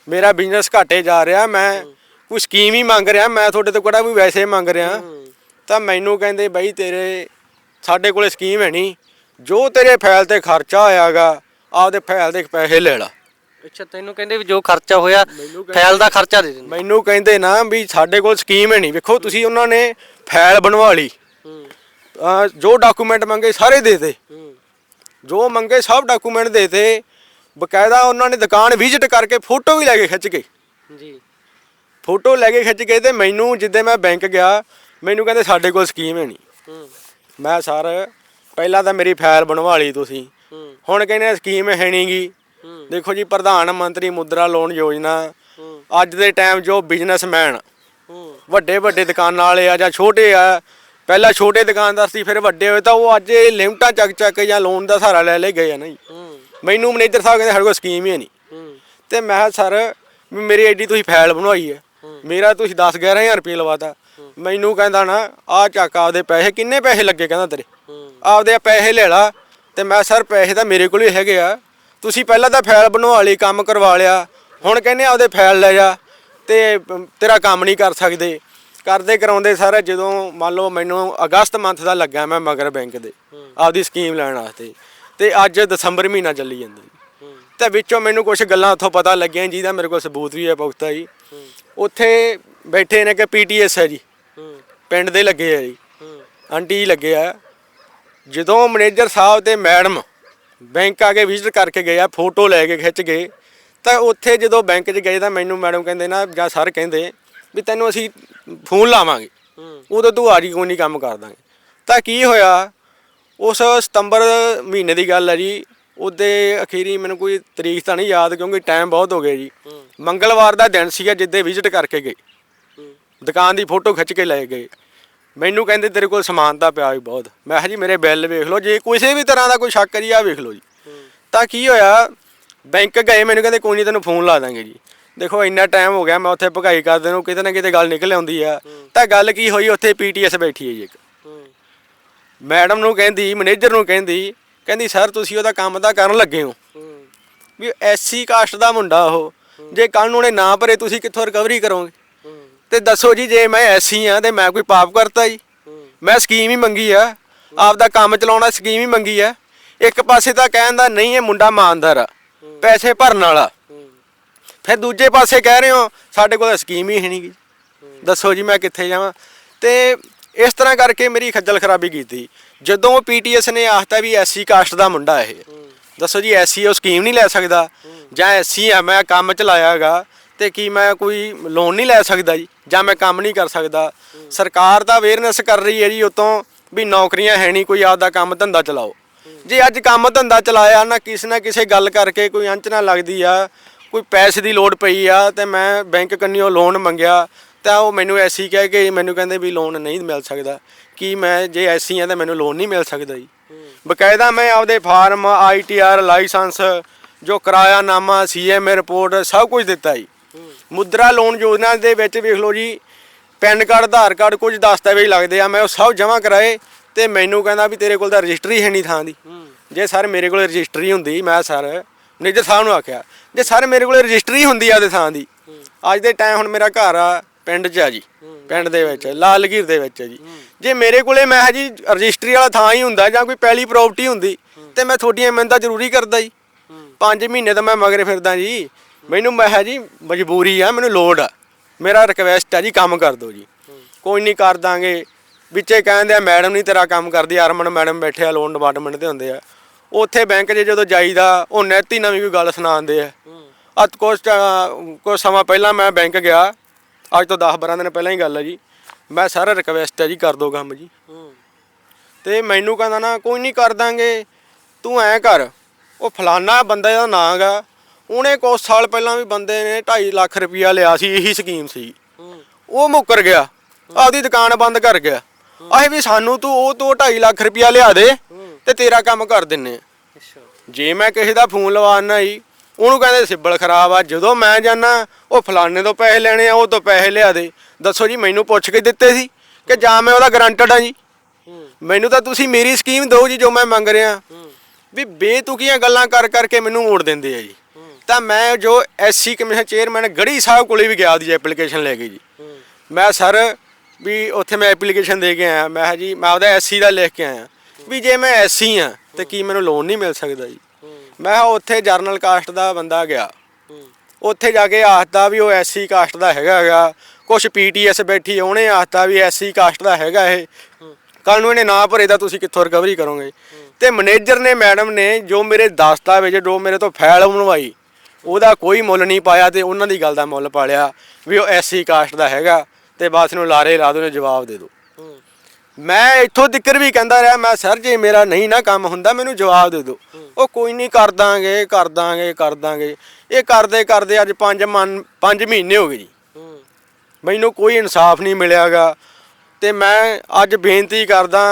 ਮੇਰਾ ਬਿਜ਼ਨਸ ਘਾਟੇ ਜਾ ਰਿਹਾ ਮੈਂ ਕੋਈ ਸਕੀਮ ਹੀ ਮੰਗ ਰਿਹਾ ਮੈਂ ਤੁਹਾਡੇ ਤੋਂ ਕਿਹੜਾ ਵੀ ਵੈਸੇ ਮੰਗ ਰਿਹਾ। ਤਾਂ ਮੈਨੂੰ ਕਹਿੰਦੇ ਬਈ ਤੇਰੇ ਸਾਡੇ ਕੋਲੇ ਸਕੀਮ ਹੈ ਨਹੀਂ। ਜੋ ਤੇਰੇ ਫਾਈਲ ਤੇ ਖਰਚਾ ਹੋਇਆਗਾ ਆਪਦੇ ਫਾਈਲ ਦੇ ਪੈਸੇ ਲੈ ਲਾ। ਅੱਛਾ ਤੈਨੂੰ ਕਹਿੰਦੇ ਵੀ ਜੋ ਖਰਚਾ ਹੋਇਆ ਫਾਈਲ ਦਾ ਖਰਚਾ ਦੇ ਦਿੰਦੇ। ਮੈਨੂੰ ਕਹਿੰਦੇ ਨਾ ਵੀ ਸਾਡੇ ਕੋਲ ਸਕੀਮ ਹੈ ਨਹੀਂ। ਵੇਖੋ ਤੁਸੀਂ ਉਹਨਾਂ ਨੇ ਫਾਈਲ ਬਣਵਾ ਲਈ। ਹੂੰ। ਅਹ ਜੋ ਡਾਕੂਮੈਂਟ ਮੰਗੇ ਸਾਰੇ ਦੇ ਦੇ ਹੂੰ। ਜੋ ਮੰਗੇ ਸਭ ਡਾਕੂਮੈਂਟ ਦੇ ਤੇ। ਬਕਾਇਦਾ ਉਹਨਾਂ ਨੇ ਦੁਕਾਨ ਵਿਜ਼ਿਟ ਕਰਕੇ ਫੋਟੋ ਵੀ ਲੈ ਕੇ ਖਿੱਚ ਕੇ ਜੀ। ਫੋਟੋ ਲੈ ਕੇ ਖਿੱਚ ਕੇ ਤੇ ਮੈਨੂੰ ਜਿੱਦੇ ਮੈਂ ਬੈਂਕ ਗਿਆ ਮੈਨੂੰ ਕਹਿੰਦੇ ਸਾਡੇ ਕੋਲ ਸਕੀਮ ਹੈ ਨਹੀਂ। ਹੂੰ। ਮੈਂ ਸਰ ਪਹਿਲਾਂ ਤਾਂ ਮੇਰੀ ਫਾਈਲ ਬਣਵਾ ਲਈ ਤੁਸੀਂ। ਹੂੰ। ਹੁਣ ਕਹਿੰਦੇ ਸਕੀਮ ਹੈ ਨਹੀਂਗੀ ਦੇਖੋ ਜੀ, ਪ੍ਰਧਾਨ ਮੰਤਰੀ ਮੁਦਰਾ ਲੋਨ ਯੋਜਨਾ ਅੱਜ ਦੇ ਟਾਈਮ ਜੋ ਬਿਜ਼ਨਸਮੈਨ। ਵੱਡੇ ਵੱਡੇ ਦੁਕਾਨਾਂ ਵਾਲੇ ਆ ਜਾਂ ਛੋਟੇ ਆ, ਪਹਿਲਾਂ ਛੋਟੇ ਦੁਕਾਨਦਾਰ ਸੀ, ਫਿਰ ਵੱਡੇ ਹੋਏ ਤਾਂ ਉਹ ਅੱਜ ਇਹ ਲਿਮਟਾਂ ਚੱਕ ਚੱਕ ਜਾਂ ਲੋਨ ਦਾ ਸਹਾਰਾ ਲੈ ਲੈ ਗਏ ਆ ਨਾ ਜੀ। ਮੈਨੂੰ ਮੈਨੇਜਰ ਸਾਹਿਬ ਕਹਿੰਦੇ, ਸਾਡੇ ਕੋਲ ਸਕੀਮ ਹੀ ਨਹੀਂ। ਹੂੰ ਤੇ ਮੈਂ ਕਿਹਾ, ਸਰ ਮੇਰੀ ਐਡੀ ਤੁਸੀਂ ਫਾਈਲ ਬਣਵਾਈ ਹੈ। ਮੇਰਾ ਤੁਸੀਂ 10 11000 ਰੁਪਏ ਲਵਾਤਾ ਮੈਨੂੰ ਕਹਿੰਦਾ ਨਾ ਆ ਚੱਕ ਆਪਦੇ ਪੈਸੇ, ਕਿੰਨੇ ਪੈਸੇ ਲੱਗੇ? ਕਹਿੰਦਾ ਤੇਰੇ। ਹੂੰ ਆਪਦੇ ਪੈਸੇ ਲੈ ਲਾ। ਤੇ ਮੈਂ ਸਰ, ਪੈਸੇ ਤਾਂ ਮੇਰੇ ਕੋਲ ਹੀ ਹੈਗੇ ਆ। ਤੁਸੀਂ ਪਹਿਲਾਂ ਤਾਂ ਫਾਈਲ ਬਣਵਾ ਲਈ, ਕੰਮ ਕਰਵਾ ਲਿਆ। ਹੁਣ ਕਹਿੰਦੇ ਆਪਦੇ ਫਾਈਲ ਲੈ ਜਾ। ਤੇ ਤੇਰਾ ਕੰਮ ਨਹੀਂ ਕਰ ਸਕਦੇ। ਕਰਦੇ ਕਰਾਉਂਦੇ ਸਰ, ਜਦੋਂ ਮੰਨ ਲਓ ਮੈਨੂੰ ਅਗਸਤ ਮੰਥ ਦਾ ਲੱਗਾ ਮੈਂ ਮਗਰ ਬੈਂਕ ਦੇ, ਆਪਦੀ ਸਕੀਮ ਲੈਣ ਵਾਸਤੇ। ਤੇ ਅੱਜ ਦਸੰਬਰ ਮਹੀਨਾ ਚੱਲੀ ਜਾਂਦਾ ਜੀ। ਤੇ ਵਿੱਚੋਂ ਮੈਨੂੰ ਕੁਝ ਗੱਲਾਂ ਉੱਥੋਂ ਪਤਾ ਲੱਗੀਆਂ ਜਿਹਦਾ ਮੇਰੇ ਕੋਲ ਸਬੂਤ ਵੀ ਹੈ ਪੁਖਤਾ ਜੀ। ਉੱਥੇ ਬੈਠੇ ਨੇ ਕਿ ਪੀਟੀਐਸ ਹੈ ਜੀ। ਪਿੰਡ ਦੇ ਲੱਗੇ ਆ ਜੀ। ਹੂੰ ਆਂਟੀ ਲੱਗੇ ਆ। ਜਦੋਂ ਮੈਨੇਜਰ ਸਾਹਿਬ ਤੇ ਮੈਡਮ ਬੈਂਕ ਆ ਕੇ ਵਿਜ਼ਿਟ ਕਰਕੇ ਗਏ ਆ ਫੋਟੋ ਲੈ ਕੇ ਖਿੱਚ ਗਏ। ਤਾਂ ਉੱਥੇ ਜਦੋਂ ਬੈਂਕ 'ਚ ਗਏ ਤਾਂ ਮੈਨੂੰ ਮੈਡਮ ਕਹਿੰਦੇ ਨਾ ਜਾਂ ਸਰ ਕਹਿੰਦੇ ਵੀ ਤੈਨੂੰ ਅਸੀਂ ਫੋਨ ਲਾਵਾਂਗੇ। ਉਦੋਂ ਤੂੰ ਆ ਜੀ ਕੋਈ ਨਹੀਂ ਕੰਮ ਕਰ ਦਾਂਗੇ। ਤਾਂ ਕੀ ਹੋਇਆ? ਉਸ ਸਤੰਬਰ ਮਹੀਨੇ ਦੀ ਗੱਲ ਹੈ ਜੀ। ਉਹਦੇ ਅਖੀਰੀ ਮੈਨੂੰ ਕੋਈ ਤਰੀਕ ਤਾਂ ਨਹੀਂ ਯਾਦ ਕਿਉਂਕਿ ਟਾਈਮ ਬਹੁਤ ਹੋ ਗਿਆ ਜੀ। ਮੰਗਲਵਾਰ ਦਾ ਦਿਨ ਸੀਗਾ ਜਿੱਦੇ ਵਿਜ਼ਿਟ ਕਰਕੇ ਗਏ। ਦੁਕਾਨ ਦੀ ਫੋਟੋ ਖਿੱਚ ਕੇ ਲੈ ਗਏ। ਮੈਨੂੰ ਕਹਿੰਦੇ ਤੇਰੇ ਕੋਲ ਸਮਾਨ ਤਾਂ ਪਿਆ ਵੀ ਬਹੁਤ। ਮੈਂ ਕਿਹਾ ਜੀ, ਮੇਰੇ ਬਿੱਲ ਵੇਖ ਲਓ, ਜੇ ਕਿਸੇ ਵੀ ਤਰ੍ਹਾਂ ਦਾ ਕੋਈ ਸ਼ੱਕ ਹੈ ਜੀ ਆ ਵੇਖ ਲਓ ਜੀ। ਤਾਂ ਕੀ ਹੋਇਆ, ਬੈਂਕ ਗਏ, ਮੈਨੂੰ ਕਹਿੰਦੇ ਕੋਈ ਨਹੀਂ, ਤੈਨੂੰ ਫੋਨ ਲਾ ਦਾਂਗੇ ਜੀ। ਦੇਖੋ, ਇੰਨਾ ਟਾਈਮ ਹੋ ਗਿਆ, ਮੈਂ ਉੱਥੇ ਭਗਾਈ ਕਰਦੇ ਨੂੰ ਕਿਤੇ ਨਾ ਕਿਤੇ ਗੱਲ ਨਿਕਲ ਆਉਂਦੀ ਆ। ਤਾਂ ਗੱਲ ਕੀ ਹੋਈ, ਉੱਥੇ ਪੀਟੀਐਸ ਬੈਠੀ ਹੈ ਜੀ ਇੱਕ। ਮੈਡਮ ਨੂੰ ਕਹਿੰਦੀ, ਮੈਨੇਜਰ ਨੂੰ ਕਹਿੰਦੀ ਕਹਿੰਦੀ, ਸਰ, ਤੁਸੀਂ ਉਹਦਾ ਕੰਮ ਤਾਂ ਕਰਨ ਲੱਗੇ ਹੋ। ਵੀ ਐਸਸੀ ਕਾਸਟ ਦਾ ਮੁੰਡਾ ਉਹ। ਜੇ ਕੱਲ ਨੂੰ ਉਹਨੇ ਨਾ ਭਰੇ, ਤੁਸੀਂ ਕਿੱਥੋਂ ਰਿਕਵਰੀ ਕਰੋਗੇ? ਤੇ ਦੱਸੋ ਜੀ, ਜੇ ਮੈਂ ਐਸੀ ਆ ਤੇ ਮੈਂ ਕੋਈ ਪਾਪ ਕਰਤਾ ਜੀ। ਮੈਂ ਸਕੀਮ ਹੀ ਮੰਗੀ ਆ। ਆਪਦਾ ਕੰਮ ਚਲਾਉਣਾ ਸਕੀਮ ਹੀ ਮੰਗੀ ਆ। ਇੱਕ ਪਾਸੇ ਤਾਂ ਕਹਿੰਦਾ ਨਹੀਂ, ਇਹ ਮੁੰਡਾ ਇਮਾਨਦਾਰ ਆ, ਪੈਸੇ ਭਰਨ ਵਾਲਾ। ਫਿਰ ਦੂਜੇ ਪਾਸੇ ਕਹਿ ਰਹੇ ਹੋ, ਸਾਡੇ ਕੋਲ ਸਕੀਮ ਹੀ ਹੈ ਨਹੀਂਗੀ ਦੱਸੋ ਜੀ, ਮੈਂ ਕਿੱਥੇ ਜਾਵਾਂ? ਤੇ ਇਸ ਤਰ੍ਹਾਂ ਕਰਕੇ ਮੇਰੀ ਖੱਜਲ ਖਰਾਬੀ ਕੀਤੀ। ਜਦੋਂ ਪੀਟੀਐਸ ਨੇ ਆਖਤਾ ਵੀ ਐਸਸੀ ਕਾਸਟ ਦਾ ਮੁੰਡਾ ਇਹ। ਦੱਸੋ ਜੀ ਐਸਸੀ ਉਹ ਸਕੀਮ ਨਹੀਂ ਲੈ ਸਕਦਾ। ਜਾਂ ਐਸਸੀ ਆ, ਮੈਂ ਕੰਮ ਚਲਾਇਆਗਾ। ਤੇ ਕੀ ਮੈਂ ਕੋਈ ਲੋਨ ਨਹੀਂ ਲੈ ਸਕਦਾ ਜੀ, ਜਾਂ ਮੈਂ ਕੰਮ ਨਹੀਂ ਕਰ ਸਕਦਾ। ਸਰਕਾਰ ਤਾਂ ਅਵੇਅਰਨੈਸ ਕਰ ਰਹੀ ਹੈ ਜੀ ਉਤੋਂ ਵੀ ਨੌਕਰੀਆਂ ਹੈ ਨਹੀਂ, ਕੋਈ ਆਪਦਾ ਕੰਮ ਧੰਦਾ ਚਲਾਓ। ਜੇ ਅੱਜ ਕੰਮ ਧੰਦਾ ਚਲਾਇਆ, ਨਾ ਕਿਸੇ ਨਾ ਕਿਸੇ ਗੱਲ ਕਰਕੇ ਕੋਈ ਅੰਚਨਾ ਲੱਗਦੀ ਆ, ਕੋਈ ਪੈਸੇ ਦੀ ਲੋੜ ਪਈ ਆ, ਤੇ ਮੈਂ ਬੈਂਕ ਕੰਨਿਓ ਲੋਨ ਮੰਗਿਆ, ਤਾਂ ਉਹ ਮੈਨੂੰ ਐਸੀ ਕਹਿ ਕੇ ਮੈਨੂੰ ਕਹਿੰਦੇ ਵੀ ਲੋਨ ਨਹੀਂ ਮਿਲ ਸਕਦਾ। ਕੀ ਮੈਂ ਜੇ ਐਸੀ ਆ ਤਾਂ ਮੈਨੂੰ ਲੋਨ ਨਹੀਂ ਮਿਲ ਸਕਦਾ ਜੀ। ਬਕਾਇਦਾ ਮੈਂ ਆਪਦੇ ਫਾਰਮ ਆਈਟੀਆਰ ਲਾਇਸੈਂਸ, ਜੋ ਕਿਰਾਇਆ ਨਾਮਾ ਸੀਐਮਏ ਰਿਪੋਰਟ ਸਭ ਕੁਝ ਦਿੱਤਾ ਜੀ। ਮੁਦਰਾ ਲੋਨ ਯੋਜਨਾ ਦੇ ਵਿੱਚ ਵੇਖ ਲਓ ਜੀ ਪੈਨ ਕਾਰਡ ਆਧਾਰ ਕਾਰਡ ਕੁਝ ਦਸਤਾਵੇਜ਼ ਲੱਗਦੇ ਆ ਮੈਂ ਉਹ ਸਭ ਜਮ੍ਹਾਂ ਕਰਾਏ ਤੇ ਮੈਨੂੰ ਕਹਿੰਦਾ ਵੀ ਤੇਰੇ ਕੋਲ ਤਾਂ ਰਜਿਸਟਰੀ ਹੈ ਨਹੀਂ ਥਾਂ ਦੀ। ਜੇ ਸਰ ਮੇਰੇ ਕੋਲ ਰਜਿਸਟਰੀ ਹੁੰਦੀ ਮੈਂ ਸਰ ਮੈਨੇਜਰ ਸਾਹਿਬ ਨੂੰ ਆਖਿਆ ਜੇ ਸਰ ਮੇਰੇ ਕੋਲ ਰਜਿਸਟਰੀ ਹੁੰਦੀ ਆ ਦੇ ਥਾਂ ਦੀ ਅੱਜ ਦੇ ਟਾਈਮ ਹੁਣ ਮੇਰਾ ਘਰ ਆ ਪਿੰਡ 'ਚ ਆ ਜੀ ਪਿੰਡ ਦੇ ਵਿੱਚ ਲਾਲਗੀਰ ਦੇ ਵਿੱਚ ਆ ਜੀ। ਜੇ ਮੇਰੇ ਕੋਲੇ ਮੈਂ ਜੀ ਰਜਿਸਟਰੀ ਵਾਲਾ ਥਾਂ ਹੀ ਹੁੰਦਾ ਜਾਂ ਕੋਈ ਪਹਿਲੀ ਪ੍ਰਾਪਰਟੀ ਹੁੰਦੀ ਤੇ ਮੈਂ ਤੁਹਾਡੀਆਂ ਮਿਹਨਤਾਂ ਜ਼ਰੂਰੀ ਕਰਦਾ ਜੀ। 5 ਮਹੀਨੇ ਤਾਂ ਮੈਂ ਮਗਰੇ ਫਿਰਦਾ ਜੀ। ਮੈਨੂੰ ਮੈਂ ਕਿਹਾ ਜੀ ਮਜਬੂਰੀ ਆ ਮੈਨੂੰ ਲੋੜ ਆ। ਮੇਰਾ ਰਿਕਵੈਸਟ ਆ ਜੀ ਕੰਮ ਕਰ ਦਿਓ ਜੀ। ਕੋਈ ਨਹੀਂ ਕਰ ਦਾਂਗੇ। ਵਿੱਚੇ ਕਹਿੰਦੇ ਆ ਮੈਡਮ ਨਹੀਂ ਤੇਰਾ ਕੰਮ ਕਰਦੀ ਹਰਮਨ ਮੈਡਮ ਬੈਠੇ ਆ ਲੋਨ ਡਿਪਾਰਟਮੈਂਟ ਤੇ ਹੁੰਦੇ ਆ। ਉੱਥੇ ਬੈਂਕ 'ਚ ਜਦੋਂ ਜਾਈਦਾ ਉਹ ਨੈਤੀ ਨਵੀਂ ਕੋਈ ਗੱਲ ਸੁਣਾਉਂਦੇ ਆ। ਅੱਜ ਕੁਛ ਕੁਛ ਸਮਾਂ ਪਹਿਲਾਂ ਮੈਂ ਬੈਂਕ ਗਿਆ। ਅੱਜ ਤੋਂ 10 12 ਦਿਨ ਪਹਿਲਾਂ ਹੀ ਗੱਲ ਹੈ ਜੀ। ਮੈਂ ਸਾਰਾ ਰਿਕਵੈਸਟ ਹੈ ਜੀ ਕਰ ਦੋ ਕੰਮ ਜੀ। ਤੇ ਮੈਨੂੰ ਕਹਿੰਦਾ ਨਾ ਕੋਈ ਨਹੀਂ ਕਰ ਦਾਂਗੇ। ਤੂੰ ਐ ਕਰ ਉਹ ਫਲਾਨਾ ਬੰਦਾ ਦਾ ਨਾਂ ਗਾ ਉਹਨੇ ਕੁਛ ਸਾਲ ਪਹਿਲਾਂ ਵੀ ਬੰਦੇ ਨੇ 2.5 ਲੱਖ ਰੁਪਇਆ ਲਿਆ ਸੀ ਇਹੀ ਸਕੀਮ ਸੀ। ਉਹ ਮੁੱਕਰ ਗਿਆ। ਆਪਦੀ ਦੁਕਾਨ ਬੰਦ ਕਰ ਗਿਆ। ਆਏ ਵੀ ਸਾਨੂੰ ਤੂੰ ਉਹ ਤੋਂ 2.5 ਲੱਖ ਰੁਪਇਆ ਲਿਆ ਦੇ ਤੇ ਤੇਰਾ ਕੰਮ ਕਰ ਦਿੰਨੇ ਜੇ ਮੈਂ ਕਿਸੇ ਦਾ ਫੋਨ ਲਵਾਉਣਾ ਜੀ ਉਹਨੂੰ ਕਹਿੰਦੇ ਸਿੱਬਲ ਖਰਾਬ ਆ ਜਦੋਂ ਮੈਂ ਜਾਣਾ ਉਹ ਫਲਾਣੇ ਤੋਂ ਪੈਸੇ ਲੈਣੇ ਆ ਉਹ ਤੋਂ ਪੈਸੇ ਲਿਆ ਦੇ। ਦੱਸੋ ਜੀ ਮੈਨੂੰ ਪੁੱਛ ਕੇ ਦਿੱਤੇ ਸੀ ਕਿ ਜਾਂ ਮੈਂ ਉਹਦਾ ਗਰੰਟਡ ਆ ਜੀ? ਮੈਨੂੰ ਤਾਂ ਤੁਸੀਂ ਮੇਰੀ ਸਕੀਮ ਦਿਓ ਜੀ ਜੋ ਮੈਂ ਮੰਗ ਰਿਹਾ। ਵੀ ਬੇਤੁਕੀਆਂ ਗੱਲਾਂ ਕਰ ਕਰਕੇ ਮੈਨੂੰ ਮੋੜ ਦਿੰਦੇ ਆ ਜੀ। ਤਾਂ ਮੈਂ ਜੋ ਐਸਸੀ ਕਮਿਸ਼ਨ ਚੇਅਰਮੈਨ ਗੜੀ ਸਾਹਿਬ ਕੋਲੇ ਵੀ ਗਿਆ ਉਹਦੀ ਐਪਲੀਕੇਸ਼ਨ ਲੈ ਕੇ ਜੀ। ਮੈਂ ਸਰ ਵੀ ਉੱਥੇ ਮੈਂ ਐਪਲੀਕੇਸ਼ਨ ਦੇ ਕੇ ਆਇਆ। ਮੈਂ ਕਿਹਾ ਜੀ, ਮੈਂ ਉਹਦਾ ਐਸਸੀ ਦਾ ਲਿਖ ਕੇ ਆਇਆ। ਵੀ ਜੇ ਮੈਂ ਐਸਸੀ ਆ ਤੇ ਕੀ ਮੈਨੂੰ ਲੋਨ ਨਹੀਂ ਮਿਲ ਸਕਦਾ ਜੀ। ਮੈਂ ਉੱਥੇ ਜਰਨਲ ਕਾਸਟ ਦਾ ਬੰਦਾ ਗਿਆ। ਉੱਥੇ ਜਾ ਕੇ ਆਖਦਾ ਵੀ ਉਹ ਐਸਸੀ ਕਾਸਟ ਦਾ ਹੈਗਾ ਹੈਗਾ ਕੁਝ ਪੀਟੀਐਸ ਬੈਠੀ ਉਹਨੇ ਆਖਤਾ ਵੀ ਐਸਸੀ ਕਾਸਟ ਦਾ ਹੈਗਾ ਇਹ। ਕੱਲ ਨੂੰ ਇਹਨੇ ਨਾ ਭਰੇ ਤਾਂ ਤੁਸੀਂ ਕਿੱਥੋਂ ਰਿਕਵਰੀ ਕਰੋਗੇ? ਤੇ ਮੈਨੇਜਰ ਨੇ ਮੈਡਮ ਨੇ ਜੋ ਮੇਰੇ ਦਸਤਾਵੇਜ਼ ਜੋ ਮੇਰੇ ਤੋਂ ਫਾਈਲ ਬਣਵਾਈ ਉਹਦਾ ਕੋਈ ਮੁੱਲ ਨਹੀਂ ਪਾਇਆ ਤੇ ਉਹਨਾਂ ਦੀ ਗੱਲ ਦਾ ਮੁੱਲ ਪਾ ਲਿਆ ਵੀ ਉਹ ਐਸਸੀ ਕਾਸਟ ਦਾ ਹੈਗਾ ਤੇ ਬਸ ਨੂੰ ਲਾਰੇ ਲਾ ਦੋ ਨੇ ਜਵਾਬ ਦੇ ਦਿਓ। ਮੈਂ ਇੱਥੋਂ ਤਿੱਕਰ ਵੀ ਕਹਿੰਦਾ ਰਿਹਾ ਮੈਂ ਸਰ ਜੇ ਮੇਰਾ ਨਹੀਂ ਨਾ ਕੰਮ ਹੁੰਦਾ ਮੈਨੂੰ ਜਵਾਬ ਦੇ ਦਿਓ। ਉਹ ਕੋਈ ਨਹੀਂ ਕਰ ਦਾਂਗੇ ਕਰ ਦਾਂਗੇ ਕਰ ਦਾਂਗੇ। ਇਹ ਕਰਦੇ ਕਰਦੇ ਅੱਜ 5 ਮਨ 5 ਮਹੀਨੇ ਹੋ ਗਏ ਜੀ। ਮੈਨੂੰ ਕੋਈ ਇਨਸਾਫ ਨਹੀਂ ਮਿਲਿਆਗਾ ਤੇ ਮੈਂ ਅੱਜ ਬੇਨਤੀ ਕਰਦਾ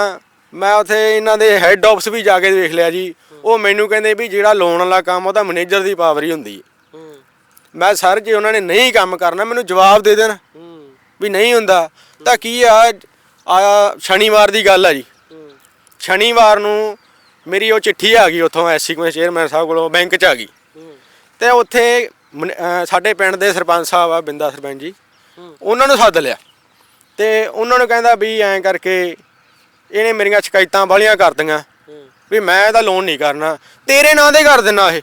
ਮੈਂ ਉਥੇ ਇਹਨਾਂ ਦੇ ਹੈੱਡ ਆਫਿਸ ਵੀ ਜਾ ਕੇ ਵੇਖ ਲਿਆ ਜੀ। ਉਹ ਮੈਨੂੰ ਕਹਿੰਦੇ ਵੀ ਜਿਹੜਾ ਲੋਨ ਵਾਲਾ ਕੰਮ ਉਹ ਤਾਂ ਮੈਨੇਜਰ ਦੀ ਪਾਵਰ ਹੀ ਹੁੰਦੀ ਹੈ। ਮੈਂ ਸਰ ਜੇ ਉਹਨਾਂ ਨੇ ਨਹੀਂ ਕੰਮ ਕਰਨਾ ਮੈਨੂੰ ਜਵਾਬ ਦੇ ਦੇਣ ਵੀ ਨਹੀਂ ਹੁੰਦਾ। ਤਾਂ ਕੀ ਆ ਆ ਸ਼ਨੀਵਾਰ ਦੀ ਗੱਲ ਆ ਜੀ। ਸ਼ਨੀਵਾਰ ਨੂੰ ਮੇਰੀ ਉਹ ਚਿੱਠੀ ਆ ਗਈ ਉੱਥੋਂ ਐਸਸੀ ਕਮਿਸ਼ਨ ਚੇਅਰਮੈਨ ਸਾਹਿਬ ਕੋਲੋਂ ਬੈਂਕ 'ਚ ਆ ਗਈ। ਤੇ ਉੱਥੇ ਮਨ- ਅਹ ਸਾਡੇ ਪਿੰਡ ਦੇ ਸਰਪੰਚ ਸਾਹਿਬ ਆ ਬਿੰਦਾ ਸਰਪੰਚ ਜੀ। ਉਹਨਾਂ ਨੂੰ ਸੱਦ ਲਿਆ। ਤੇ ਉਹਨਾਂ ਨੂੰ ਕਹਿੰਦਾ ਵੀ ਐਂ ਕਰਕੇ ਇਹਨੇ ਮੇਰੀਆਂ ਸ਼ਿਕਾਇਤਾਂ ਵਾਲੀਆਂ ਕਰਦੀਆਂ ਵੀ ਮੈਂ ਇਹਦਾ ਲੋਨ ਨਹੀਂ ਕਰਨਾ। ਤੇਰੇ ਨਾਂ ਦੇ ਕਰ ਦੇਣਾ ਇਹ।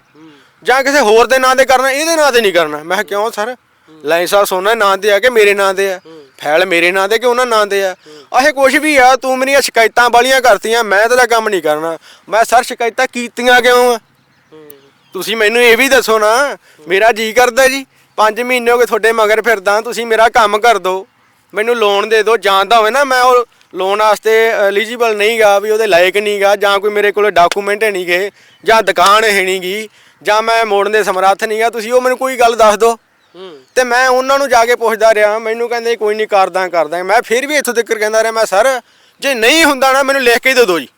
ਜਾਂ ਕਿਸੇ ਹੋਰ ਦੇ ਨਾਂ ਦੇ ਕਰਨਾ, ਇਹਦੇ ਨਾਂ ਤੇ ਨਹੀਂ ਕਰਨਾ। ਮੈਂ ਕਿਹਾ, ਕਿਉਂ ਸਰ? ਲਾਇਸੈਂਸ ਉਹਨਾਂ ਨਾਂ ਤੇ ਆ ਕਿ ਮੇਰੇ ਨਾਂ ਤੇ ਆ? ਫਾਈਲ ਮੇਰੇ ਨਾਂ ਤੇ ਕਿ ਉਹਨਾਂ ਨਾਂ ਤੇ ਆ? ਆਹੇ ਕੁਝ ਵੀ ਆ, ਤੂੰ ਮੇਰੀਆਂ ਸ਼ਿਕਾਇਤਾਂ ਵਾਲੀਆਂ ਕਰਤੀਆਂ, ਮੈਂ ਤੇਰਾ ਕੰਮ ਨਹੀਂ ਕਰਨਾ। ਮੈਂ ਸਰ, ਸ਼ਿਕਾਇਤਾਂ ਕੀਤੀਆਂ ਕਿਉਂ ਆ? ਤੁਸੀਂ ਮੈਨੂੰ ਇਹ ਵੀ ਦੱਸੋ ਨਾ, ਮੇਰਾ ਜੀ ਕਰਦਾ ਜੀ। 5 ਮਹੀਨੇ ਹੋ ਗਏ ਤੁਹਾਡੇ ਮਗਰ ਫਿਰਦਾ, ਤੁਸੀਂ ਮੇਰਾ ਕੰਮ ਕਰ ਦਿਓ। ਮੈਨੂੰ ਲੋਨ ਦੇ ਦਿਓ ਜਾਣਦਾ ਹੋਵੇ ਨਾ, ਮੈਂ ਉਹ ਲੋਨ ਵਾਸਤੇ ਐਲੀਜੀਬਲ ਨਹੀਂਗਾ ਵੀ ਉਹਦੇ ਲਾਇਕ ਨਹੀਂਗਾ ਜਾਂ ਕੋਈ ਮੇਰੇ ਕੋਲ ਡਾਕੂਮੈਂਟ ਹੈ ਨਹੀਂਗੇ ਜਾਂ ਦੁਕਾਨ ਹੈ ਨਹੀਂਗੀ ਜਾਂ ਮੈਂ ਮੋੜਨ ਦੇ ਸਮਰੱਥ ਨਹੀਂਗਾ ਤੁਸੀਂ ਉਹ ਮੈਨੂੰ ਕੋਈ ਗੱਲ ਦੱਸ ਦਿਓ। ਤੇ ਮੈਂ ਉਹਨਾਂ ਨੂੰ ਜਾ ਕੇ ਪੁੱਛਦਾ ਰਿਹਾ ਮੈਨੂੰ ਕਹਿੰਦੇ ਕੋਈ ਨਹੀਂ ਕਰਦਾ ਕਰਦਾ। ਮੈਂ ਫਿਰ ਵੀ ਇੱਥੋਂ ਤੱਕ ਕਹਿੰਦਾ ਰਿਹਾ ਮੈਂ ਸਰ ਜੇ ਨਹੀਂ ਹੁੰਦਾ ਨਾ ਮੈਨੂੰ ਲਿਖ ਕੇ ਦੇ ਦਿਓ ਜੀ।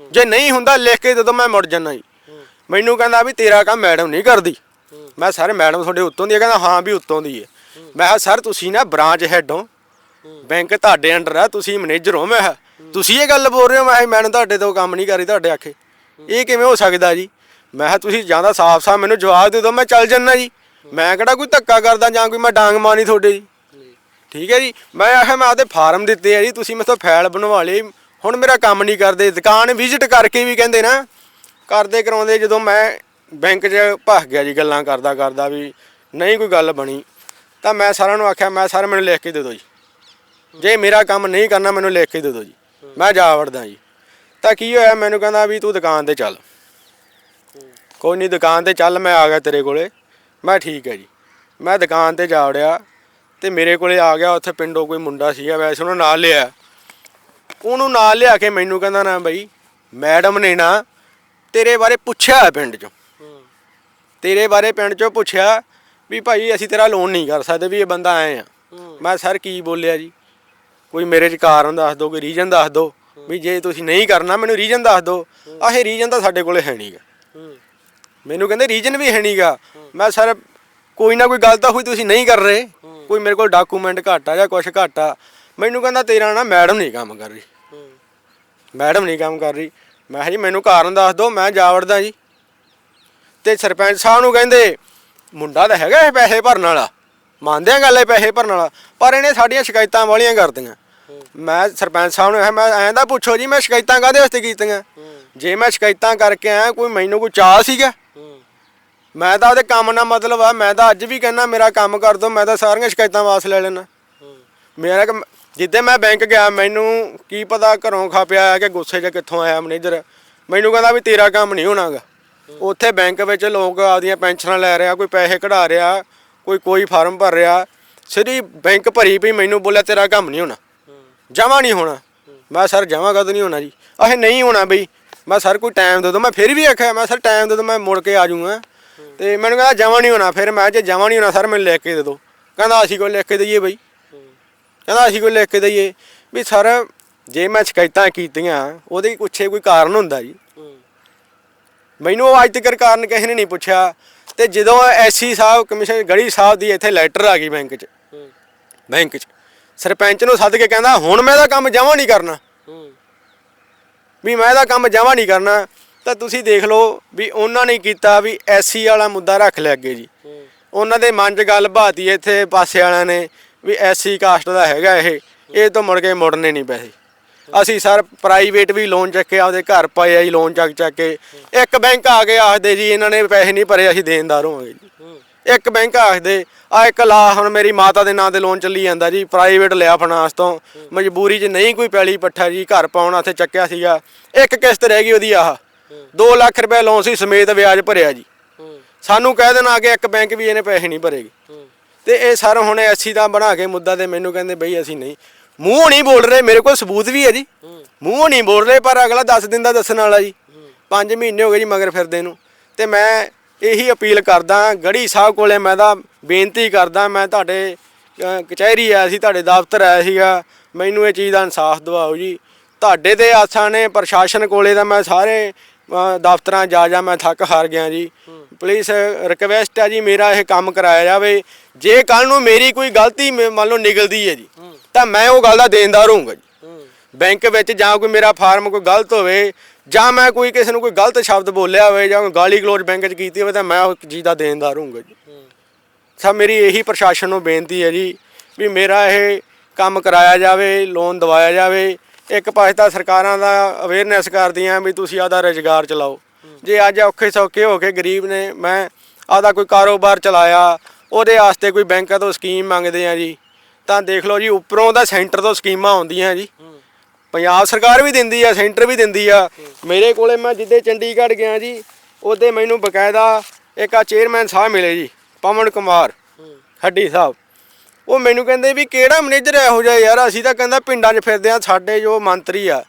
ਜੇ ਨਹੀਂ ਹੁੰਦਾ ਲਿਖ ਕੇ ਦੇ ਦਿਓ ਮੈਂ ਮੁੜ ਜਾਣਾ ਜੀ। ਮੈਨੂੰ ਕਹਿੰਦਾ ਵੀ ਤੇਰਾ ਕੰਮ ਮੈਡਮ ਨਹੀਂ ਕਰਦੀ। ਮੈਂ ਸਰ ਮੈਡਮ ਤੁਹਾਡੇ ਉੱਤੋਂ ਦੀ ਹੈ? ਕਹਿੰਦਾ ਹਾਂ ਵੀ ਉੱਤੋਂ ਦੀ ਹੈ। ਮੈਂ ਕਿਹਾ ਸਰ ਤੁਸੀਂ ਨਾ ਬ੍ਰਾਂਚ ਹੈਡ ਹੋ ਬੈਂਕ ਤੁਹਾਡੇ ਅੰਡਰ ਆ, ਤੁਸੀਂ ਮੈਨੇਜਰ ਹੋ ਮੈਂ। ਕਿਹਾ ਤੁਸੀਂ ਇਹ ਗੱਲ ਬੋਲ ਰਹੇ ਹੋ, ਮੈਂ ਕਿਹਾ ਮੈਡਮ ਤੁਹਾਡੇ ਤੋਂ ਕੰਮ ਨਹੀਂ ਕਰੀ ਤੁਹਾਡੇ ਆਖੇ। ਇਹ ਕਿਵੇਂ ਹੋ ਸਕਦਾ ਜੀ? ਮੈਂ ਕਿਹਾ ਤੁਸੀਂ ਜਾਂਦਾ ਸਾਫ਼-ਸਾਫ਼ ਮੈਨੂੰ ਜਵਾਬ ਦੇ ਦਿਓ, ਮੈਂ ਚੱਲ ਜੰਨਾ ਜੀ। ਮੈਂ ਕਿਹੜਾ ਕੋਈ ਧੱਕਾ ਕਰਦਾ ਜਾਂ ਕੋਈ ਮੈਂ ਡਾਂਗ ਮਾਰੀ ਤੁਹਾਡੇ ਜੀ? ਠੀਕ ਹੈ ਜੀ? ਮੈਂ ਆਖਿਆ, ਮੈਂ ਆਪਦੇ ਫਾਰਮ ਦਿੱਤੇ ਆ ਜੀ, ਤੁਸੀਂ ਮੈਥੋਂ ਫਾਈਲ ਬਣਵਾ ਲਈ। ਹੁਣ ਮੇਰਾ ਕੰਮ ਨਹੀਂ ਕਰਦੇ, ਦੁਕਾਨ ਵਿਜ਼ਿਟ ਕਰਕੇ ਵੀ ਕਹਿੰਦੇ ਨਾ, ਕਰਦੇ ਕਰਾਉਂਦੇ, ਜਦੋਂ ਮੈਂ ਬੈਂਕ 'ਚ ਭੱਜ ਗਿਆ ਜੀ, ਗੱਲਾਂ ਕਰਦਾ ਕਰਦਾ ਵੀ ਨਹੀਂ ਕੋਈ ਗੱਲ ਬਣੀ। ਤਾਂ ਮੈਂ ਸਾਰਿਆਂ ਨੂੰ ਆਖਿਆ, ਮੈਂ ਸਰ, ਮੈਨੂੰ ਲਿਖ ਕੇ ਦੇ ਦਿਓ ਜੀ। ਜੇ ਮੇਰਾ ਕੰਮ ਨਹੀਂ ਕਰਨਾ ਮੈਨੂੰ ਲਿਖ ਕੇ ਦੇ ਦਿਓ ਜੀ। ਮੈਂ ਜਾ ਵੜਦਾ ਜੀ। ਤਾਂ ਕੀ ਹੋਇਆ ਮੈਨੂੰ ਕਹਿੰਦਾ ਵੀ ਤੂੰ ਦੁਕਾਨ ਤੇ ਚੱਲ। ਕੋਈ ਨਹੀਂ ਦੁਕਾਨ ਤੇ ਚੱਲ ਮੈਂ ਆ ਗਿਆ ਤੇਰੇ ਕੋਲੇ। ਮੈਂ ਠੀਕ ਹੈ ਜੀ। ਮੈਂ ਦੁਕਾਨ ਤੇ ਜਾ ਵੜਿਆ ਤੇ ਮੇਰੇ ਕੋਲੇ ਆ ਗਿਆ ਉੱਥੇ ਪਿੰਡੋਂ ਕੋਈ ਮੁੰਡਾ ਸੀਗਾ ਵੈਸੇ ਉਹਨੂੰ ਨਾਲ ਲਿਆ। ਉਹਨੂੰ ਨਾਲ ਲਿਆ ਕੇ ਮੈਨੂੰ ਕਹਿੰਦਾ ਨਾ ਬਈ ਮੈਡਮ ਨੇ ਨਾ ਤੇਰੇ ਬਾਰੇ ਪੁੱਛਿਆ ਹੈ ਪਿੰਡ 'ਚੋਂ। ਤੇਰੇ ਬਾਰੇ ਪਿੰਡ 'ਚੋਂ ਪੁੱਛਿਆ ਵੀ ਭਾਈ ਅਸੀਂ ਤੇਰਾ ਲੋਨ ਨਹੀਂ ਕਰ ਸਕਦੇ ਵੀ ਇਹ ਬੰਦਾ ਆਏ ਆ। ਮੈਂ ਸਰ ਕੀ ਬੋਲਿਆ ਜੀ? ਕੋਈ ਮੇਰੇ 'ਚ ਕਾਰਨ ਦੱਸ ਦਿਓ ਕੋਈ ਰੀਜਨ ਦੱਸ ਦਿਓ ਵੀ ਜੇ ਤੁਸੀਂ ਨਹੀਂ ਕਰਨਾ, ਮੈਨੂੰ ਰੀਜਨ ਦੱਸ ਦਿਓ ਆਹ ਰੀਜਨ ਤਾਂ ਸਾਡੇ ਕੋਲੇ ਹੈ ਨਹੀਂਗਾ ਮੈਨੂੰ ਕਹਿੰਦੇ ਰੀਜਨ ਵੀ ਹੈ ਨਹੀਂਗਾ ਮੈਂ ਸਰ, ਕੋਈ ਨਾ ਕੋਈ ਗੱਲ ਤਾਂ ਹੋਈ, ਤੁਸੀਂ ਨਹੀਂ ਕਰ ਰਹੇ। ਕੋਈ ਮੇਰੇ ਕੋਲ ਡਾਕੂਮੈਂਟ ਘੱਟ ਆ ਜਾਂ ਕੁਝ ਘੱਟ ਆ। ਮੈਨੂੰ ਕਹਿੰਦਾ ਤੇਰਾ ਨਾ ਮੈਡਮ ਨਹੀਂ ਕੰਮ ਕਰ ਰਹੀ। ਮੈਡਮ ਨਹੀਂ ਕੰਮ ਕਰ ਰਹੀ। ਮੈਂ ਕਿਹਾ ਜੀ, ਮੈਨੂੰ ਕਾਰਨ ਦੱਸ ਦਿਓ ਮੈਂ ਜਾ ਵੜਦਾ ਜੀ। ਤੇ ਸਰਪੰਚ ਸਾਹਿਬ ਨੂੰ ਕਹਿੰਦੇ, ਮੁੰਡਾ ਤਾਂ ਹੈਗਾ ਇਹ ਪੈਸੇ ਭਰਨ ਵਾਲਾ। ਮੰਨਦੇ ਆ ਗੱਲ ਇਹ ਪੈਸੇ ਭਰਨ ਵਾਲਾ, ਪਰ ਇਹਨੇ ਸਾਡੀਆਂ ਸ਼ਿਕਾਇਤਾਂ ਵਾਲੀਆਂ ਕਰਦੀਆਂ ਮੈਂ ਸਰਪੰਚ ਸਾਹਿਬ ਨੂੰ ਕਿਹਾ, ਮੈਂ ਐਂ ਦਾ ਪੁੱਛੋ ਜੀ, ਮੈਂ ਸ਼ਿਕਾਇਤਾਂ ਕਾਹਦੇ ਵਾਸਤੇ ਕੀਤੀਆਂ? ਜੇ ਮੈਂ ਸ਼ਿਕਾਇਤਾਂ ਕਰਕੇ ਆਇਆ, ਕੋਈ ਮੈਨੂੰ ਕੋਈ ਚਾਹ ਸੀਗਾ? ਮੈਂ ਤਾਂ ਉਹਦੇ ਕੰਮ ਨਾਲ ਮਤਲਬ ਆ, ਮੈਂ ਤਾਂ ਅੱਜ ਵੀ ਕਹਿੰਦਾ, ਮੇਰਾ ਕੰਮ ਕਰ ਦੋ ਮੈਂ ਤਾਂ ਸਾਰੀਆਂ ਸ਼ਿਕਾਇਤਾਂ ਵਾਪਸ ਲੈ ਲੈਣਾ ਮੇਰਾ ਕੰਮ- ਜਿੱਦੇ ਮੈਂ ਬੈਂਕ ਗਿਆ, ਮੈਨੂੰ ਕੀ ਪਤਾ ਘਰੋਂ ਖਾਪਿਆ ਆ ਕਿ ਗੁੱਸੇ 'ਚ ਕਿੱਥੋਂ ਆਇਆ ਮੈਨੇਜਰ। ਮੈਨੂੰ ਕਹਿੰਦਾ ਵੀ ਤੇਰਾ ਕੰਮ ਨਹੀਂ ਹੋਣਾਗਾ। ਉੱਥੇ ਬੈਂਕ ਵਿੱਚ ਲੋਕ ਆਪਦੀਆਂ ਪੈਨਸ਼ਨਾਂ ਲੈ ਰਿਹਾ, ਕੋਈ ਪੈਸੇ ਕਢਾ ਰਿਹਾ ਕੋਈ ਕੋਈ ਫਾਰਮ ਭਰ ਰਿਹਾ ਸਿੱਧੀ ਬੈਂਕ ਭਰੀ ਵੀ ਮੈਨੂੰ ਬੋਲਿਆ ਤੇਰਾ ਕੰਮ ਨਹੀਂ ਹੋਣਾ। ਜਮਾ ਨਹੀਂ ਹੋਣਾ। ਮੈਂ ਸਰ ਜਮਾ ਕਦ ਨਹੀਂ ਹੋਣਾ ਜੀ? ਆਹੇ ਨਹੀਂ ਹੋਣਾ ਬਈ। ਮੈਂ ਸਰ ਕੋਈ ਟਾਈਮ ਦੇ ਦਿਓ। ਮੈਂ ਫਿਰ ਵੀ ਆਖਿਆ ਮੈਂ ਸਰ ਟਾਈਮ ਦੇ ਦਿਓ ਮੈਂ ਮੁੜ ਕੇ ਆ ਜਾਊਂਗਾ। ਤੇ ਮੈਨੂੰ ਕਹਿੰਦਾ ਜਮਾ ਨਹੀਂ ਹੋਣਾ ਫਿਰ। ਮੈਂ ਜੇ ਜਮਾ ਨਹੀਂ ਹੋਣਾ ਸਰ ਮੈਨੂੰ ਲਿਖ ਕੇ ਦੇ ਦਿਓ। ਕਹਿੰਦਾ ਅਸੀਂ ਕੋਈ ਲਿਖ ਕੇ ਦਈਏ ਬਈ। ਕਹਿੰਦਾ ਅਸੀਂ ਕੋਈ ਲਿਖ ਕੇ ਦਈਏ। ਵੀ ਸਰ ਜੇ ਮੈਂ ਸ਼ਿਕਾਇਤਾਂ ਕੀਤੀਆਂ ਉਹਦੇ ਪਿੱਛੇ ਕੋਈ ਕਾਰਨ ਹੁੰਦਾ ਜੀ। ਮੈਨੂੰ ਉਹ ਅੱਜ ਤੱਕ ਕਾਰਨ ਕਿਸੇ ਨੇ ਨਹੀਂ ਪੁੱਛਿਆ। ਤੇ ਜਦੋਂ ਐਸਸੀ ਸਾਹਿਬ ਕਮਿਸ਼ਨ ਗੜੀ ਸਾਹਿਬ ਦੀ ਇੱਥੇ ਲੈਟਰ ਆ ਗਈ ਬੈਂਕ 'ਚ ਬੈਂਕ 'ਚ, ਸਰਪੰਚ ਨੂੰ ਸੱਦ ਕੇ ਕਹਿੰਦਾ, ਹੁਣ ਮੈਂ ਇਹਦਾ ਕੰਮ ਜਮਾ ਨਹੀਂ ਕਰਨਾ। ਵੀ ਮੈਂ ਇਹਦਾ ਕੰਮ ਜਮਾ ਨਹੀਂ ਕਰਨਾ, ਤਾਂ ਤੁਸੀਂ ਦੇਖ ਲਓ ਵੀ ਉਹਨਾਂ ਨੇ ਕੀਤਾ ਵੀ ਐਸਸੀ ਵਾਲਾ ਮੁੱਦਾ ਰੱਖ ਲਿਆ ਅੱਗੇ ਜੀ। ਉਹਨਾਂ ਦੇ ਮਨ 'ਚ ਗੱਲ ਬਾਤੀ ਇੱਥੇ ਪਾਸੇ ਵਾਲਿਆਂ ਨੇ ਵੀ ਐਸਸੀ ਕਾਸਟ ਦਾ ਹੈਗਾ ਇਹ ਇਹ ਤੋਂ ਮੁੜ ਕੇ ਮੁੜਨੇ ਨਹੀਂ ਪੈਸੇ। ਅਸੀਂ ਸਰ ਪ੍ਰਾਈਵੇਟ ਵੀ ਲੋਨ ਚੱਕੇ ਆਪਦੇ ਘਰ ਪਾਏ ਆ ਜੀ ਲੋਨ ਚੱਕ ਚੱਕ ਕੇ। ਇੱਕ ਬੈਂਕ ਆ ਕੇ ਆਖਦੇ ਜੀ ਇਹਨਾਂ ਨੇ ਪੈਸੇ ਨਹੀਂ ਭਰੇ ਅਸੀਂ ਦੇਣਦਾਰ ਹੋਵਾਂਗੇ ਜੀ। ਇੱਕ ਬੈਂਕ ਆਖਦੇ ਆ ਇੱਕ ਲਾ ਹੁਣ ਮੇਰੀ ਮਾਤਾ ਦੇ ਨਾਂ ਤੇ ਲੋਨ ਚੱਲੀ ਜਾਂਦਾ ਜੀ ਪ੍ਰਾਈਵੇਟ ਲਿਆ ਫਾਈਨਾਂਸ ਤੋਂ। ਮਜਬੂਰੀ 'ਚ ਨਹੀਂ ਕੋਈ ਪੈਲੀ ਪੱਠਾ ਜੀ ਘਰ ਪਾਉਣਾ ਤੇ ਚੱਕਿਆ ਸੀਗਾ। ਇੱਕ ਕਿਸ਼ਤ ਰਹਿ ਗਈ ਉਹਦੀ ਆਹ। 2 ਲੱਖ ਰੁਪਏ ਲੋਨ ਸੀ ਸਮੇਤ ਵਿਆਜ ਭਰਿਆ ਜੀ। ਸਾਨੂੰ ਕਹਿ ਦੇਣਾ ਕਿ ਇੱਕ ਬੈਂਕ ਵੀ ਇਹਨੇ ਪੈਸੇ ਨਹੀਂ ਭਰੇਗੀ ਤੇ ਇਹ ਸਰ ਹੁਣ ਐਸੀ ਦਾ ਬਣਾ ਕੇ ਮੁੱਦਾ ਤੇ ਮੈਨੂੰ ਕਹਿੰਦੇ ਬਈ ਅਸੀਂ ਨਹੀਂ। ਮੂੰਹੋਂ ਨਹੀਂ ਬੋਲ ਰਹੇ, ਮੇਰੇ ਕੋਲ ਸਬੂਤ ਵੀ ਹੈ ਜੀ। ਮੂੰਹ ਨਹੀਂ ਬੋਲ ਰਹੇ, ਪਰ ਅਗਲਾ ਦਸ ਦਿਨ ਦਾ ਦੱਸਣ ਵਾਲਾ ਜੀ। 5 ਮਹੀਨੇ ਹੋ ਗਏ ਜੀ ਮਗਰ ਫਿਰਦੇ ਨੂੰ। ਤੇ ਮੈਂ ਇਹੀ ਅਪੀਲ ਕਰਦਾ, ਗੜੀ ਸਾਹਿਬ ਕੋਲੇ ਮੈਂ ਤਾਂ ਬੇਨਤੀ ਕਰਦਾ, ਮੈਂ ਤੁਹਾਡੇ ਕਚਹਿਰੀ ਆਇਆ ਸੀ, ਤੁਹਾਡੇ ਦਫ਼ਤਰ ਆਇਆ ਸੀਗਾ। ਮੈਨੂੰ ਇਹ ਚੀਜ਼ ਦਾ ਇਨਸਾਫ ਦਿਵਾਓ ਜੀ। ਤੁਹਾਡੇ ਦੇ ਆਸਾਂ ਨੇ, ਪ੍ਰਸ਼ਾਸਨ ਕੋਲੇ ਤਾਂ ਮੈਂ ਸਾਰੇ ਦਫ਼ਤਰਾਂ ਜਾ ਜਾ ਮੈਂ ਥੱਕ ਹਾਰ ਗਿਆ ਜੀ। ਪਲੀਜ਼ ਰਿਕਵੈਸਟ ਹੈ ਜੀ, ਮੇਰਾ ਇਹ ਕੰਮ ਕਰਾਇਆ ਜਾਵੇ। ਜੇ ਕੱਲ ਨੂੰ ਮੇਰੀ ਕੋਈ ਗਲਤੀ ਮ- ਮੰਨ ਲਓ ਨਿਕਲਦੀ ਹੈ ਜੀ। ਤਾਂ ਮੈਂ ਉਹ ਗੱਲ ਦਾ ਦੇਣਦਾਰ ਹੋਊਂਗਾ ਜੀ। ਬੈਂਕ ਵਿੱਚ ਜਾਂ ਕੋਈ ਮੇਰਾ ਫਾਰਮ ਕੋਈ ਗਲਤ ਹੋਵੇ, ਜਾਂ ਮੈਂ ਕੋਈ ਕਿਸੇ ਨੂੰ ਕੋਈ ਗਲਤ ਸ਼ਬਦ ਬੋਲਿਆ ਹੋਵੇ, ਜਾਂ ਕੋਈ ਗਾਲੀ ਗਲੋਚ ਬੈਂਕ 'ਚ ਕੀਤੀ ਹੋਵੇ, ਤਾਂ ਮੈਂ ਉਹ ਚੀਜ਼ ਦਾ ਦੇਣਦਾਰ ਹੋਊਂਗਾ ਜੀ। ਸਭ ਮੇਰੀ ਇਹੀ ਪ੍ਰਸ਼ਾਸਨ ਨੂੰ ਬੇਨਤੀ ਹੈ ਜੀ ਵੀ ਮੇਰਾ ਇਹ ਕੰਮ ਕਰਾਇਆ ਜਾਵੇ, ਲੋਨ ਦਵਾਇਆ ਜਾਵੇ। ਇੱਕ ਪਾਸੇ ਤਾਂ ਸਰਕਾਰਾਂ ਦਾ ਅਵੇਅਰਨੈਸ ਕਰਦੀਆਂ ਵੀ ਤੁਸੀਂ ਆਦਾ ਰੁਜ਼ਗਾਰ ਚਲਾਓ। ਜੇ ਅੱਜ ਔਖੇ ਸੌਖੇ ਹੋ ਕੇ ਗਰੀਬ ਨੇ, ਮੈਂ ਆਦਾ ਕੋਈ ਕਾਰੋਬਾਰ ਚਲਾਇਆ, ਉਹਦੇ ਵਾਸਤੇ ਕੋਈ ਬੈਂਕਾਂ ਤੋਂ ਸਕੀਮ ਮੰਗਦੇ ਆ ਜੀ। ਤਾਂ ਦੇਖ ਲਓ ਜੀ, ਉੱਪਰੋਂ ਦਾ ਸੈਂਟਰ ਤੋਂ ਸਕੀਮਾਂ ਆਉਂਦੀਆਂ ਜੀ। ਪੰਜਾਬ ਸਰਕਾਰ ਵੀ ਦਿੰਦੀ ਆ, ਸੈਂਟਰ ਵੀ ਦਿੰਦੀ ਆ। ਮੇਰੇ ਕੋਲੇ ਮੈਂ ਜਿੱਦੇ ਚੰਡੀਗੜ੍ਹ ਗਿਆ ਜੀ, ਉਹਦੇ ਮੈਨੂੰ ਬਕਾਇਦਾ ਇੱਕ ਆ ਚੇਅਰਮੈਨ ਸਾਹਿਬ ਮਿਲੇ ਜੀ, ਪਵਨ ਕੁਮਾਰ ਹੱਡੀ ਸਾਹਿਬ। ਉਹ ਮੈਨੂੰ ਕਹਿੰਦੇ ਵੀ ਕਿਹੜਾ ਮੈਨੇਜਰ ਇਹੋ ਜਿਹਾ ਯਾਰ, ਅਸੀਂ ਤਾਂ ਕਹਿੰਦਾ ਪਿੰਡਾਂ 'ਚ ਫਿਰਦੇ ਆ, ਸਾਡੇ ਜੋ ਮੰਤਰੀ ਆ,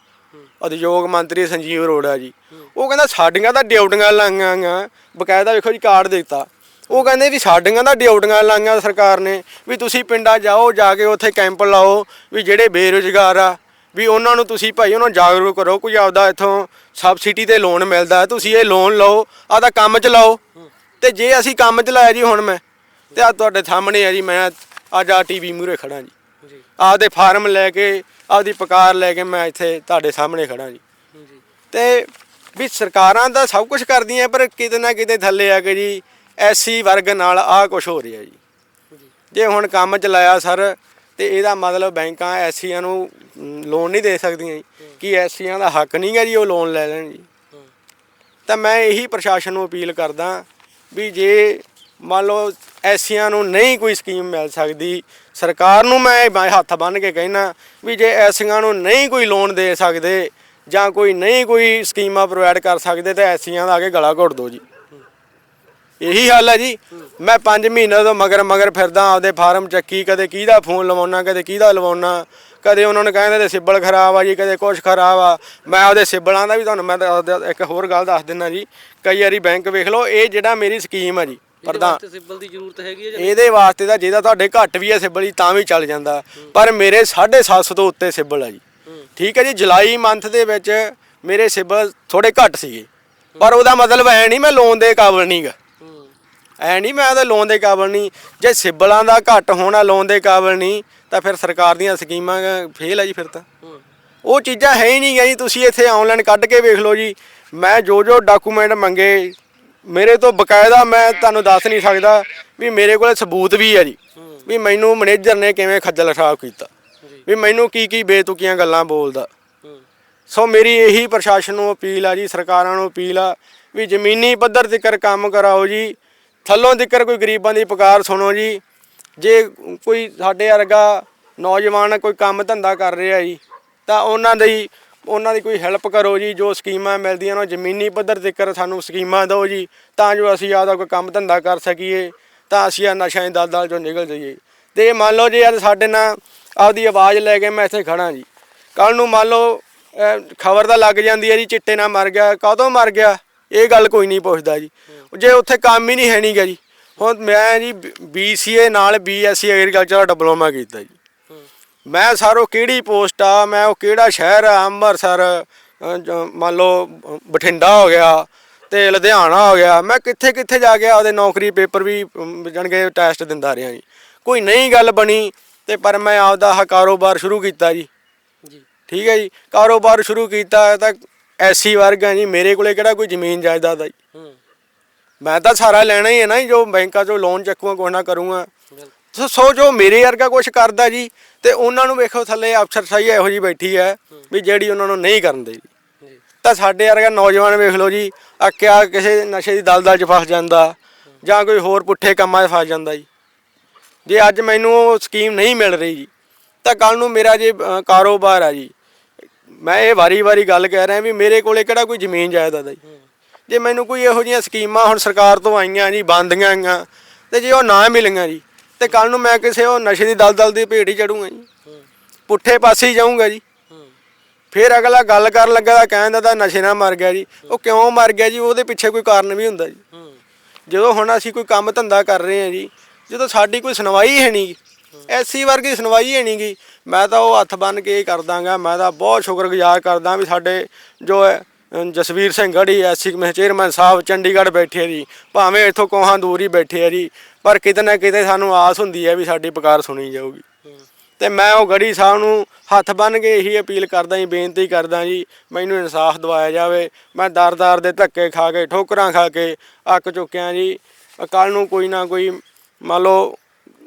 ਉਦਯੋਗ ਮੰਤਰੀ ਸੰਜੀਵ ਅਰੋੜਾ ਜੀ, ਉਹ ਕਹਿੰਦਾ ਸਾਡੀਆਂ ਤਾਂ ਡਿਊਟੀਆਂ ਲਾਈਆਂ ਬਕਾਇਦਾ ਵੇਖੋ ਜੀ ਕਾਰਡ ਦਿੱਤਾ। ਉਹ ਕਹਿੰਦੇ ਵੀ ਸਾਡੀਆਂ ਤਾਂ ਡਿਊਟੀਆਂ ਲਾਈਆਂ ਸਰਕਾਰ ਨੇ ਵੀ ਤੁਸੀਂ ਪਿੰਡਾਂ ਜਾਓ ਜਾ ਕੇ ਉੱਥੇ ਕੈਂਪ ਲਾਓ ਵੀ ਜਿਹੜੇ ਬੇਰੁਜ਼ਗਾਰ ਆ ਵੀ ਉਹਨਾਂ ਨੂੰ ਤੁਸੀਂ ਭਾਈ ਉਹਨਾਂ ਨੂੰ ਜਾਗਰੂਕ ਕਰੋ ਕੋਈ ਆਪਦਾ ਇੱਥੋਂ ਸਬਸਿਡੀ ਤੇ ਲੋਨ ਮਿਲਦਾ ਤੁਸੀਂ ਇਹ ਲੋਨ ਲਓ ਆਪਦਾ ਕੰਮ ਚਲਾਓ ਤੇ ਜੇ ਅਸੀਂ ਕੰਮ ਚਲਾਇਆ ਜੀ ਹੁਣ ਮੈਂ ਤੇ ਆ ਤੁਹਾਡੇ ਸਾਹਮਣੇ ਆ ਜੀ ਮੈਂ ਅੱਜ ਆ ਟੀਵੀ ਮੂਹਰੇ ਖੜਾ ਜੀ। ਆਪਦੇ ਫਾਰਮ ਲੈ ਕੇ ਆਪਦੀ ਪਕਾਰ ਲੈ ਕੇ ਮੈਂ ਇੱਥੇ ਤੁਹਾਡੇ ਸਾਹਮਣੇ ਖੜਾ ਜੀ। ਤੇ ਵੀ ਸਰਕਾਰਾਂ ਤਾਂ ਸਭ ਕੁਝ ਕਰਦੀਆਂ ਪਰ ਕਿਤੇ ਨਾ ਕਿਤੇ ਥੱਲੇ ਆ ਕੇ ਜੀ ਐਸੀ ਵਰਗ ਨਾਲ ਆਹ ਕੁਝ ਹੋ ਰਿਹਾ ਜੀ। ਜੇ ਹੁਣ ਕੰਮ ਚਲਾਇਆ ਸਰ, ਤੇ ਇਹਦਾ ਮਤਲਬ ਬੈਂਕਾਂ ਐਸੀਆਂ ਨੂੰ ਲੋਨ ਨਹੀਂ ਦੇ ਸਕਦੀਆਂ ਜੀ। ਕਿ ਐਸੀਆਂ ਦਾ ਹੱਕ ਨਹੀਂਗਾ ਜੀ ਉਹ ਲੋਨ ਲੈ ਲੈਣ ਜੀ। ਤਾਂ ਮੈਂ ਇਹੀ ਪ੍ਰਸ਼ਾਸਨ ਨੂੰ ਅਪੀਲ ਕਰਦਾ ਵੀ ਜੇ ਮੰਨ ਲਓ ਐਸੀਆਂ ਨੂੰ ਨਹੀਂ ਕੋਈ ਸਕੀਮ ਮਿਲ ਸਕਦੀ, ਸਰਕਾਰ ਨੂੰ ਮੈਂ ਮੈਂ ਹੱਥ ਬੰਨ੍ਹ ਕੇ ਕਹਿਣਾ ਵੀ ਜੇ ਐਸੀਆਂ ਨੂੰ ਨਹੀਂ ਕੋਈ ਲੋਨ ਦੇ ਸਕਦੇ ਜਾਂ ਕੋਈ ਨਹੀਂ ਕੋਈ ਸਕੀਮਾਂ ਪ੍ਰੋਵਾਈਡ ਕਰ ਸਕਦੇ, ਤਾਂ ਐਸੀਆਂ ਦਾ ਆ ਕੇ ਗਲਾ ਘੁੱਟ ਦਿਓ ਜੀ। ਇਹੀ ਹੱਲ ਹੈ ਜੀ। ਮੈਂ 5 ਮਹੀਨੇ ਤੋਂ ਮਗਰ ਮਗਰ ਫਿਰਦਾ ਆਪਦੇ ਫਾਰਮ ਚੱਕੀ ਕਦੇ ਕਿਹਦਾ ਫੋਨ ਲਵਾਉਣਾ ਕਦੇ ਕਿਹਦਾ ਲਵਾਉਣਾ ਕਦੇ ਉਹਨਾਂ ਨੂੰ ਕਹਿੰਦੇ ਤੇ ਸਿੱਬਲ ਖਰਾਬ ਆ ਜੀ ਕਦੇ ਕੁਛ ਖਰਾਬ ਆ। ਮੈਂ ਆਪਦੇ ਸਿੱਬਲਾਂ ਦਾ ਵੀ ਤੁਹਾਨੂੰ ਮੈਂ ਇੱਕ ਹੋਰ ਗੱਲ ਦੱਸ ਦਿੰਦਾ ਜੀ। ਕਈ ਵਾਰੀ ਬੈਂਕ ਵੇਖ ਲਓ ਇਹ ਜਿਹੜਾ ਮੇਰੀ ਸਕੀਮ ਆ ਜੀ ਪ੍ਰਧਾਨ। ਸਿਬਲ ਦੀ ਜ਼ਰੂਰਤ ਹੈਗੀ ਹੈ ਇਹਦੇ ਵਾਸਤੇ ਤਾਂ ਜਿਹਦਾ ਤੁਹਾਡੇ ਘੱਟ ਵੀ ਹੈ ਸਿੱਬਲ ਜੀ ਤਾਂ ਵੀ ਚੱਲ ਜਾਂਦਾ। ਪਰ ਮੇਰੇ 750 ਤੋਂ ਉੱਤੇ ਸਿੱਬਲ ਆ ਜੀ। ਠੀਕ ਹੈ ਜੀ ਜੁਲਾਈ ਮੰਥ ਦੇ ਵਿੱਚ ਮੇਰੇ ਸਿੱਬਲ ਥੋੜੇ ਘੱਟ ਸੀਗੇ। ਪਰ ਉਹਦਾ ਮਤਲਬ ਐ ਨਹੀਂ ਮੈਂ ਲੋਨ ਦੇ ਕਾਬਲ ਨਹੀਂਗਾ ਐ ਨਹੀਂ ਮੈਂ ਉਹਦੇ ਲੋਨ ਦੇ ਕਾਬਲ ਨਹੀਂ। ਜੇ ਸਿਬਲਾਂ ਦਾ ਘੱਟ ਹੋਣਾ ਲੋਨ ਦੇ ਕਾਬਲ ਨਹੀਂ, ਤਾਂ ਫਿਰ ਸਰਕਾਰ ਦੀਆਂ ਸਕੀਮਾਂ ਫੇਲ ਆ ਜੀ ਫਿਰ ਤਾਂ। ਉਹ ਚੀਜ਼ਾਂ ਹੈ ਹੀ ਨਹੀਂ ਗਾ ਜੀ, ਤੁਸੀਂ ਇੱਥੇ ਆਨਲਾਈਨ ਕੱਢ ਕੇ ਵੇਖ ਲਓ ਜੀ। ਮੈਂ ਜੋ ਜੋ ਡਾਕੂਮੈਂਟ ਮੰਗੇ, ਮੇਰੇ ਤੋਂ ਬਕਾਇਦਾ ਮੈਂ ਤੁਹਾਨੂੰ ਦੱਸ ਨਹੀਂ ਸਕਦਾ ਵੀ ਮੇਰੇ ਕੋਲ ਸਬੂਤ ਵੀ ਹੈ ਜੀ। ਵੀ ਮੈਨੂੰ ਮੈਨੇਜਰ ਨੇ ਕਿਵੇਂ ਖੱਜਲ ਖਰਾਬ ਕੀਤਾ। ਵੀ ਮੈਨੂੰ ਕੀ ਕੀ ਬੇਤੁਕੀਆਂ ਗੱਲਾਂ ਬੋਲਦਾ। ਸੋ ਮੇਰੀ ਇਹੀ ਪ੍ਰਸ਼ਾਸਨ ਨੂੰ ਅਪੀਲ ਆ ਜੀ, ਸਰਕਾਰਾਂ ਨੂੰ ਅਪੀਲ ਆ ਵੀ ਜ਼ਮੀਨੀ ਪੱਧਰ ਤੱਕ ਕੰਮ ਕਰਾਓ ਜੀ। ਥੱਲੋਂ ਤੱਕ ਕੋਈ ਗਰੀਬਾਂ ਦੀ ਪੁਕਾਰ ਸੁਣੋ ਜੀ। ਜੇ ਕੋਈ ਸਾਡੇ ਵਰਗਾ ਨੌਜਵਾਨ ਕੋਈ ਕੰਮ ਧੰਦਾ ਕਰ ਰਿਹਾ ਜੀ, ਤਾਂ ਉਹਨਾਂ ਦੀ ਉਹਨਾਂ ਦੀ ਕੋਈ ਹੈਲਪ ਕਰੋ ਜੀ, ਜੋ ਸਕੀਮਾਂ ਮਿਲਦੀਆਂ ਨੇ ਜ਼ਮੀਨੀ ਪੱਧਰ ਤੱਕ ਸਾਨੂੰ ਸਕੀਮਾਂ ਦਿਓ ਜੀ, ਤਾਂ ਜੋ ਅਸੀਂ ਆਪਦਾ ਕੋਈ ਕੰਮ ਧੰਦਾ ਕਰ ਸਕੀਏ, ਤਾਂ ਅਸੀਂ ਆ ਨਸ਼ਿਆਂ ਦੀ ਦਲਦਲ ਚੋਂ ਨਿਕਲ ਜਾਈਏ। ਤੇ ਮੰਨ ਲਓ ਜੇ ਅੱਜ ਸਾਡੇ ਨਾਲ ਆਪਦੀ ਆਵਾਜ਼ ਲੈ ਕੇ ਮੈਂ ਇੱਥੇ ਖੜਾ ਜੀ ਕੱਲ ਨੂੰ ਮੰਨ ਲਓ ਖਬਰ ਤਾਂ ਲੱਗ ਜਾਂਦੀ ਹੈ ਜੀ, ਚਿੱਟੇ ਨਾਲ ਮਰ ਗਿਆ ਕਦੋਂ ਮਰ ਗਿਆ, ਇਹ ਗੱਲ ਕੋਈ ਨਹੀਂ ਪੁੱਛਦਾ ਜੀ। ਜੇ ਉੱਥੇ ਕੰਮ ਹੀ ਨਹੀਂ ਹੈ ਨਹੀਂਗਾ ਜੀ। ਹੁਣ ਮੈਂ ਜੀ BCA ਨਾਲ BSc ਐਗਰੀਕਲਚਰ ਦਾ ਡਿਪਲੋਮਾ ਕੀਤਾ ਜੀ। ਹੂੰ ਮੈਂ ਸਾਰੋ ਕਿਹੜੀ ਪੋਸਟ ਆ ਮੈਂ ਉਹ ਕਿਹੜਾ ਸ਼ਹਿਰ ਆ ਅੰਮ੍ਰਿਤਸਰ ਮੰਨ ਲਓ ਬਠਿੰਡਾ ਹੋ ਗਿਆ ਤੇ ਲੁਧਿਆਣਾ ਹੋ ਗਿਆ। ਮੈਂ ਕਿੱਥੇ ਕਿੱਥੇ ਜਾ ਕੇ ਆਪਦੇ ਨੌਕਰੀ ਪੇਪਰ ਵੀ ਜਣਗੇ ਟੈਸਟ ਦਿੰਦਾ ਰਿਹਾ ਜੀ। ਕੋਈ ਨਹੀਂ ਗੱਲ ਬਣੀ ਤੇ ਪਰ ਮੈਂ ਆਪਦਾ ਆਹ ਕਾਰੋਬਾਰ ਸ਼ੁਰੂ ਕੀਤਾ ਜੀ। ਜੀ। ਠੀਕ ਹੈ ਜੀ। ਕਾਰੋਬਾਰ ਸ਼ੁਰੂ ਕੀਤਾ ਤਾਂ ਐਸੀ ਵਰਗ ਆ ਜੀ। ਮੇਰੇ ਕੋਲੇ ਕਿਹੜਾ ਕੋਈ ਜ਼ਮੀਨ ਜਾਇਦਾਦ ਆ ਜੀ। ਹੂੰ। ਮੈਂ ਤਾਂ ਸਾਰਾ ਲੈਣਾ ਹੀ ਹੈ ਨਾ ਜੀ, ਬੈਂਕਾਂ ਚੋਂ ਲੋਨ ਚੱਕੂਗਾ ਕੁਛ ਨਾ ਕਰੂੰਗਾ। ਸੋ ਜੋ ਮੇਰੇ ਵਰਗਾ ਕੁਝ ਕਰਦਾ ਜੀ ਤੇ ਉਹਨਾਂ ਨੂੰ ਵੇਖੋ ਥੱਲੇ ਅਫਸਰ ਸਹੀ ਇਹੋ ਜੀ ਬੈਠੀ ਹੈ ਵੀ ਜਿਹੜੀ ਉਹਨਾਂ ਨੂੰ ਨਹੀਂ ਕਰਨ ਦੇ ਤਾਂ ਸਾਡੇ ਵਰਗਾ ਨੌਜਵਾਨ ਵੇਖ ਲਓ ਜੀ ਅੱਕਿਆ ਕਿਸੇ ਨਸ਼ੇ ਦੀ ਦਲਦਲ 'ਚ ਫਸ ਜਾਂਦਾ ਜਾਂ ਕੋਈ ਹੋਰ ਪੁੱਠੇ ਕੰਮਾਂ 'ਚ ਫਸ ਜਾਂਦਾ ਜੀ। ਜੇ ਅੱਜ ਮੈਨੂੰ ਉਹ ਸਕੀਮ ਨਹੀਂ ਮਿਲ ਰਹੀ ਜੀ ਤਾਂ ਕੱਲ ਨੂੰ ਮੇਰਾ ਜੇ ਕਾਰੋਬਾਰ ਆ ਜੀ ਮੈਂ ਇਹ ਵਾਰੀ-ਵਾਰੀ ਗੱਲ ਕਹਿ ਰਿਹਾ ਵੀ ਮੇਰੇ ਕੋਲੇ ਕਿਹੜਾ ਕੋਈ ਜ਼ਮੀਨ ਜਾਇਦਾਦ ਆ ਜੀ। ਜੇ ਮੈਨੂੰ ਕੋਈ ਇਹੋ ਜਿਹੀਆਂ ਸਕੀਮਾਂ ਹੁਣ ਸਰਕਾਰ ਤੋਂ ਆਈਆਂ ਜੀ, ਬੰਦੀਆਂ ਆਈਆਂ, ਤੇ ਜੇ ਉਹ ਨਾ ਮਿਲੀਆਂ ਜੀ, ਤੇ ਕੱਲ ਨੂੰ ਮੈਂ ਕਿਸੇ ਉਹ ਨਸ਼ੇ ਦੀ ਦਲਦਲ ਦੀ ਭੇਟ ਹੀ ਚੜੂੰਗਾ ਜੀ। ਪੁੱਠੇ ਪਾਸੇ ਹੀ ਜਾਊਂਗਾ ਜੀ। ਫਿਰ ਅਗਲਾ ਗੱਲ ਕਰਨ ਲੱਗਾ ਤਾਂ ਕਹਿੰਦਾ ਤਾਂ ਨਸ਼ੇ ਨਾਲ ਮਰ ਗਿਆ ਜੀ। ਉਹ ਕਿਉਂ ਮਰ ਗਿਆ ਜੀ, ਉਹਦੇ ਪਿੱਛੇ ਕੋਈ ਕਾਰਨ ਵੀ ਹੁੰਦਾ ਜੀ। ਜਦੋਂ ਹੁਣ ਅਸੀਂ ਕੋਈ ਕੰਮ ਧੰਦਾ ਕਰ ਰਹੇ ਹਾਂ ਜੀ, ਜਦੋਂ ਸਾਡੀ ਕੋਈ ਸੁਣਵਾਈ ਹੈ ਨਹੀਂ, ਐਸੀ ਵਰਗੀ ਸੁਣਵਾਈ ਹੈ ਨਹੀਂਗੀ ਮੈਂ ਤਾਂ ਉਹ ਹੱਥ ਬੰਨ ਕੇ ਇਹ ਕਰ ਦਾਂਗਾ ਮੈਂ ਤਾਂ ਬਹੁਤ ਸ਼ੁਕਰਗੁਜ਼ਾਰ ਕਰਦਾ ਵੀ ਸਾਡੇ ਜੋ ਹੈ ਜਸਵੀਰ ਸਿੰਘ ਗੜੀ ਐਸੀ ਮਹ ਚੇਅਰਮੈਨ ਸਾਹਿਬ ਚੰਡੀਗੜ੍ਹ ਬੈਠੇ ਆ ਜੀ। ਭਾਵੇਂ ਇੱਥੋਂ ਕੋਹਾਂ ਦੂਰ ਹੀ ਬੈਠੇ ਆ ਜੀ, ਪਰ ਕਿਤੇ ਨਾ ਕਿਤੇ ਸਾਨੂੰ ਆਸ ਹੁੰਦੀ ਹੈ ਵੀ ਸਾਡੀ ਪੁਕਾਰ ਸੁਣੀ ਜਾਊਗੀ। ਹੂੰ ਤੇ ਮੈਂ ਉਹ ਗੜੀ ਸਾਹਿਬ ਨੂੰ ਹੱਥ ਬੰਨ ਕੇ ਇਹੀ ਅਪੀਲ ਕਰਦਾ ਜੀ, ਬੇਨਤੀ ਕਰਦਾ ਜੀ, ਮੈਨੂੰ ਇਨਸਾਫ ਦਿਵਾਇਆ ਜਾਵੇ। ਮੈਂ ਦਰ-ਦਰ ਦੇ ਧੱਕੇ ਖਾ ਕੇ, ਠੋਕਰਾਂ ਖਾ ਕੇ ਅੱਕ ਚੁੱਕਿਆ ਜੀ। ਕੱਲ ਨੂੰ ਕੋਈ ਨਾ ਕੋਈ ਮੰਨ ਲਓ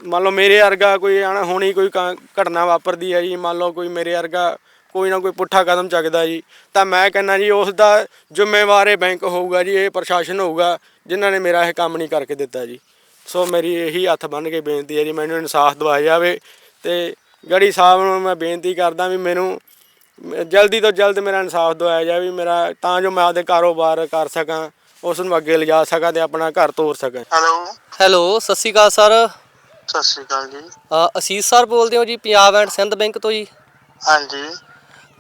ਮੰਨ ਲਓ ਮੇਰੇ ਵਰਗਾ ਕੋਈ ਆਣਾ, ਹੋਣੀ ਕੋਈ ਕ- ਘਟਨਾ ਵਾਪਰਦੀ ਹੈ ਜੀ, ਮੰਨ ਲਓ ਕੋਈ ਮੇਰੇ ਵਰਗਾ ਕੋਈ ਨਾ ਕੋਈ ਪੁੱਠਾ ਕਦਮ ਚੱਕਦਾ ਜੀ। ਤਾਂ ਮੈਂ ਕਹਿੰਦਾ ਜੀ ਉਸ ਦਾ ਜ਼ਿੰਮੇਵਾਰ ਇਹ ਬੈਂਕ ਹੋਊਗਾ ਜੀ ਇਹ ਪ੍ਰਸ਼ਾਸਨ ਹੋਊਗਾ ਜਿਨ੍ਹਾਂ ਨੇ ਮੇਰਾ ਇਹ ਕੰਮ ਨਹੀਂ ਕਰਕੇ ਦਿੱਤਾ ਜੀ। ਸੋ ਮੇਰੀ ਇਹੀ ਹੱਥ ਬੰਨ ਕੇ ਬੇਨਤੀ ਹੈ ਜੀ ਮੈਨੂੰ ਇਨਸਾਫ ਦਿਵਾਇਆ ਜਾਵੇ ਤੇ ਗੜੀ ਸਾਹਿਬ ਨੂੰ ਮੈਂ ਬੇਨਤੀ ਕਰਦਾ ਵੀ ਮੈਨੂੰ ਜਲਦੀ ਤੋਂ ਜਲਦ ਮੇਰਾ ਇਨਸਾਫ ਦਿਵਾਇਆ ਜਾਵੇ ਵੀ ਮੇਰਾ ਤਾਂ ਜੋ ਮੈਂ ਆਪਦੇ ਕਾਰੋਬਾਰ ਕਰ ਸਕਾਂ ਉਸ ਨੂੰ ਅੱਗੇ ਲਿਜਾ ਸਕਾਂ ਤੇ ਆਪਣਾ ਘਰ ਤੋਰ ਸਕਾਂ। ਹੈਲੋ। ਹੈਲੋ ਸਤਿ ਸ਼੍ਰੀ ਅਕਾਲ ਸਰ। ਸਤਿ ਸ਼੍ਰੀ ਅਕਾਲ ਜੀ। ਅ, ਅਸੀਸ ਸਰ ਬੋਲਦੇ ਹੋ ਜੀ ਪੰਜਾਬ ਐਂਡ ਸਿੰਧ ਬੈਂਕ ਤੋਂ ਜੀ। ਹਾਂਜੀ।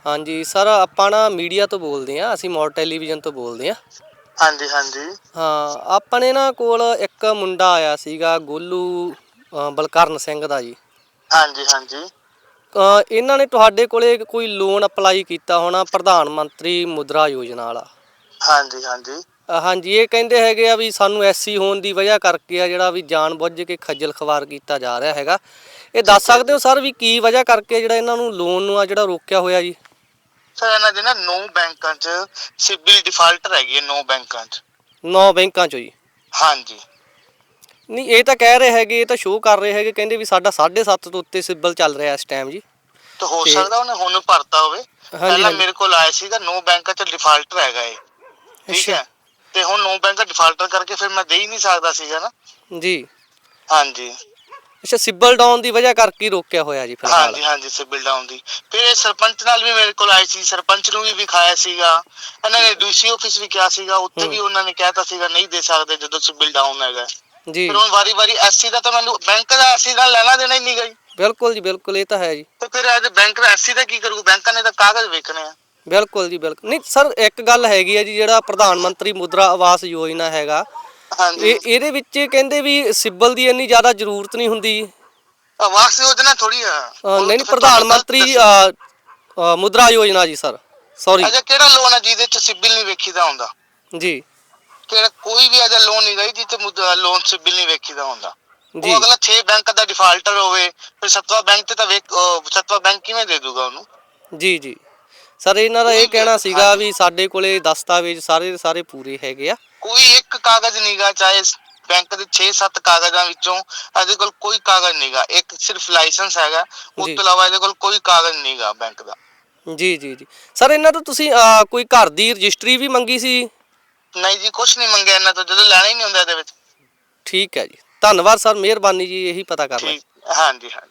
ਹਾਂਜੀ ਸਰ ਆਪਾਂ ਨਾ ਮੀਡੀਆ ਤੋਂ ਬੋਲਦੇ ਆ ਅਸੀਂ ਮੋਰ ਟੈਲੀਵਿਜ਼ਨ ਤੋਂ ਬੋਲਦੇ ਆ ਹਾਂਜੀ ਹਾਂਜੀ। ਹਾਂ ਆਪਣੇ ਨਾ ਕੋਲ ਇੱਕ ਮੁੰਡਾ ਆਇਆ ਸੀਗਾ ਗੋਲੂ ਅ, ਬਲਕਰਨ ਸਿੰਘ ਦਾ ਜੀ। ਹਾਂਜੀ ਹਾਂਜੀ। ਅ, ਇਹਨਾਂ ਨੇ ਤੁਹਾਡੇ ਕੋਲੇ ਕੋਈ ਲੋਨ ਅਪਲਾਈ ਕੀਤਾ ਹੋਣਾ ਪ੍ਰਧਾਨ ਮੰਤਰੀ ਮੁਦਰਾ ਯੋਜਨਾ ਵਾਲਾ? ਹਾਂਜੀ ਹਾਂਜੀ। ਅ, ਹਾਂਜੀ ਇਹ ਕਹਿੰਦੇ ਹੈਗੇ ਆ ਵੀ ਸਾਨੂੰ ਐਸਸੀ ਹੋਣ ਦੀ ਵਜ੍ਹਾ ਕਰਕੇ ਆ ਜਿਹੜਾ ਵੀ ਜਾਣ ਬੁੱਝ ਕੇ ਖੱਜਲ ਖਵਾਰ ਕੀਤਾ ਜਾ ਰਿਹਾ ਹੈਗਾ। ਇਹ ਦੱਸ ਸਕਦੇ ਹੋ ਸਰ ਵੀ ਕੀ ਵਜ੍ਹਾ ਕਰਕੇ ਜਿਹੜਾ ਇਹਨਾਂ ਨੂੰ ਲੋਨ ਨੂੰ ਆ ਜਿਹੜਾ ਰੋਕਿਆ ਹੋਇਆ ਜੀ? ਸਰ ਇਹਨਾਂ ਦੇ ਨਾ ਨੌ ਬੈਂਕਾਂ 'ਚ ਸਿਬਿਲ ਡਿਫਾਲਟਰ ਹੈਗੀ ਹੈ ਨੌ ਬੈਂਕਾਂ 'ਚ। ਨੌ ਬੈਂਕਾਂ ਚੋਂ ਜੀ? ਹਾਂਜੀ। ਨਹੀਂ ਇਹ ਤਾਂ ਕਹਿ ਰਹੇ ਹੈਗੇ ਇਹ ਤਾਂ ਸ਼ੋਅ ਕਰ ਰਹੇ ਹੈਗੇ ਕਹਿੰਦੇ ਵੀ ਸਾਡਾ 7.5 ਤੋਂ ਉੱਤੇ ਸਿਬਲ ਚੱਲ ਰਿਹਾ ਇਸ ਟਾਈਮ ਜੀ। ਤੇ ਹੋ ਤੇ- ਸਕਦਾ ਉਹਨੇ ਹੁਣ ਭਰਤਾ ਹੋਵੇ। ਪਹਿਲਾਂ ਹਾਂਜੀ। ਮੇਰੇ ਕੋਲ ਆਇਆ ਸੀਗਾ ਨੌ ਬੈਂਕਾਂ 'ਚ ਡਿਫਾਲਟਰ ਹੈਗਾ ਇਹ। ਠੀਕ ਅੱਛਾ। ਹੈ? ਤੇ ਹੁਣ ਨੌ ਬੈਂਕਾਂ ਡਿਫਾਲਟਰ ਕਰਕੇ ਫਿਰ ਮੈਂ ਦੇ ਹੀ ਨਹੀਂ ਸਕਦਾ ਸੀਗਾ ਨਾ। ਜੀ। ਹਾਂਜੀ। ਅੱਛਾ ਸਿਬਲ ਡਾਊਨ ਦੀ ਵਜ੍ਹਾ ਕਰਕੇ ਹੀ ਰੋਕਿਆ ਹੋਇਆ ਜੀ ਫਿਲਹਾਲ। ਹਾਂਜੀ ਹਾਂਜੀ ਸਿਬਿਲ ਡਾਊਨ ਦੀ। ਫਿਰ ਇਹ ਸਰਪੰਚ ਨਾਲ ਵੀ ਮੇਰੇ ਕੋਲ ਆਏ ਸੀ ਸਰਪੰਚ ਨੂੰ ਵੀ ਵਿਖਾਇਆ ਸੀਗਾ। ਇਹਨਾਂ ਨੇ ਡੀਸੀ ਆਫਿਸ ਵੀ ਕਿਹਾ ਸੀਗਾ ਉੱਥੇ ਵੀ ਉਹਨਾਂ ਨੇ ਕਹਿਤਾ ਸੀਗਾ ਨਹੀਂ ਦੇ ਸਕਦੇ ਜਦੋਂ ਸਿਬਿਲ ਡਾਊਨ ਹੈਗਾ। ਜੀ। ਫਿਰ ਹੁਣ ਵਾਰੀ ਵਾਰੀ ਐਸਸੀ ਦਾ ਤਾਂ ਮੈਨੂੰ ਬੈਂਕ ਦਾ ਐਸਸੀ ਨਾਲ ਲੈਣਾ ਦੇਣਾ ਹੀ ਨਹੀਂ ਗਈ। ਬਿਲਕੁਲ ਜੀ ਬਿਲਕੁਲ ਇਹ ਤਾਂ ਹੈ ਜੀ। ਤੇ ਫਿਰ ਅੱਜ ਬੈਂਕ ਦਾ ਐਸਸੀ ਦਾ ਕੀ ਕਰੂ ਬੈਂਕਾਂ ਨੇ ਤਾਂ ਕਾਗਜ਼ ਵੇਖਣੇ ਆ। ਬਿਲਕੁਲ ਜੀ ਬਿਲਕੁਲ। ਨਹੀਂ ਸਰ ਇੱਕ ਗੱਲ ਹੈਗੀ ਆ ਜੀ ਜਿਹੜਾ ਪ੍ਰਧਾਨ ਮੰਤਰੀ ਮੁਦਰਾ ਆਵਾਸ ਯੋਜਨਾ ਹੈਗਾ ਹਾਂਜੀ। ਇਹ ਇਹਦੇ ਵਿੱਚ ਕਹਿੰਦੇ ਵੀ ਸਿਬਲ ਦੀ ਇੰਨੀ ਜ਼ਿਆਦਾ ਜ਼ਰੂਰਤ ਨਹੀਂ ਹੁੰਦੀ। ਆਵਾਸ ਯੋਜਨਾ ਥੋੜੀ ਆ। ਅ, ਨਹੀਂ ਨਹੀਂ ਪ੍ਰਧਾਨ ਮੰਤਰੀ ਅ, ਅ, ਮੁਦਰਾ ਯੋਜਨਾ ਜੀ ਸਰ। ਸੌਰੀ ਅਜਾ ਕਿਹੜਾ ਲੋਨ ਹੈ ਜਿਹਦੇ ਚ ਸਿਬਿਲ ਨਹੀਂ ਵੇਖੀਦਾ ਹੁੰਦਾ? ਜੀ। ਕਿਹੜਾ ਕੋਈ ਵੀ ਅਜਾ ਲੋਨ ਨਹੀਂ ਗਈ ਜਿੱਤੇ ਲੋਨ ਸਿਬਿਲ ਨਹੀਂ ਵੇਖੀਦਾ ਹੁੰਦਾ। ਜੀ। ਉਹ ਅਗਲਾ 6 ਬੈਂਕ ਦਾ ਡਿਫਾਲਟਰ ਹੋਵੇ ਫਿਰ ਸਤਵਾ ਬੈਂਕ ਤੇ ਤਾਂ ਵੇਖ ਅਹ ਸਤਵਾ ਬੈਂਕ ਕਿਵੇਂ ਦੇ ਦੂਗਾ ਉਹਨੂੰ? ਜੀ ਜੀ। ਸਰ ਇਹਨਾਂ ਦਾ ਇਹ ਕਹਿਣਾ ਸੀਗਾ। ਵੀ ਸਾਡੇ ਕੋਲੇ ਦਸਤਾਵੇਜ਼ ਸਾਰੇ ਦੇ ਸਾਰੇ ਪੂਰੇ ਹੈਗੇ ਆ। ਕੋਈ ਇੱਕ ਕਾਗਜ਼ ਨਹੀਂਗਾ ਚਾਹੇ ਬੈਂਕ ਦੇ 6-7 ਕਾਗਜ਼ਾਂ ਵਿੱਚੋਂ ਇਹਦੇ ਕੋਲ ਕੋਈ ਕਾਗਜ਼ ਨਹੀਂਗਾ ਇੱਕ ਸਿਰਫ ਲਾਇਸੈਂਸ ਹੈਗਾ ਉਸ। ਤੋਂ ਇਲਾਵਾ ਇਹਦੇ ਕੋਲ ਕੋਈ ਕਾਗਜ਼ ਨਹੀਂਗਾ ਬੈਂਕ ਦਾ। ਜੀ ਜੀ ਜੀ। ਸਰ ਇਹਨਾਂ ਤੋਂ ਤੁਸੀਂ ਕੋਈ ਘਰ ਦੀ ਰਜਿਸਟਰੀ ਵੀ ਮੰਗੀ ਸੀ? ਨਹੀਂ ਜੀ ਕੁਝ ਨਹੀਂ ਮੰਗਿਆ ਇਹਨਾਂ ਤੋਂ ਜਦੋਂ ਲੈਣਾ ਹੀ ਨਹੀਂ ਹੁੰਦਾ ਇਹਦੇ ਵਿੱਚ। ਠੀਕ ਹੈ ਜੀ। ਧੰਨਵਾਦ ਸਰ ਮਿਹਰਬਾਨੀ ਜੀ ਇਹੀ ਪਤਾ ਕਰਨਾ ਹਾਂਜੀ ਹਾਂਜੀ।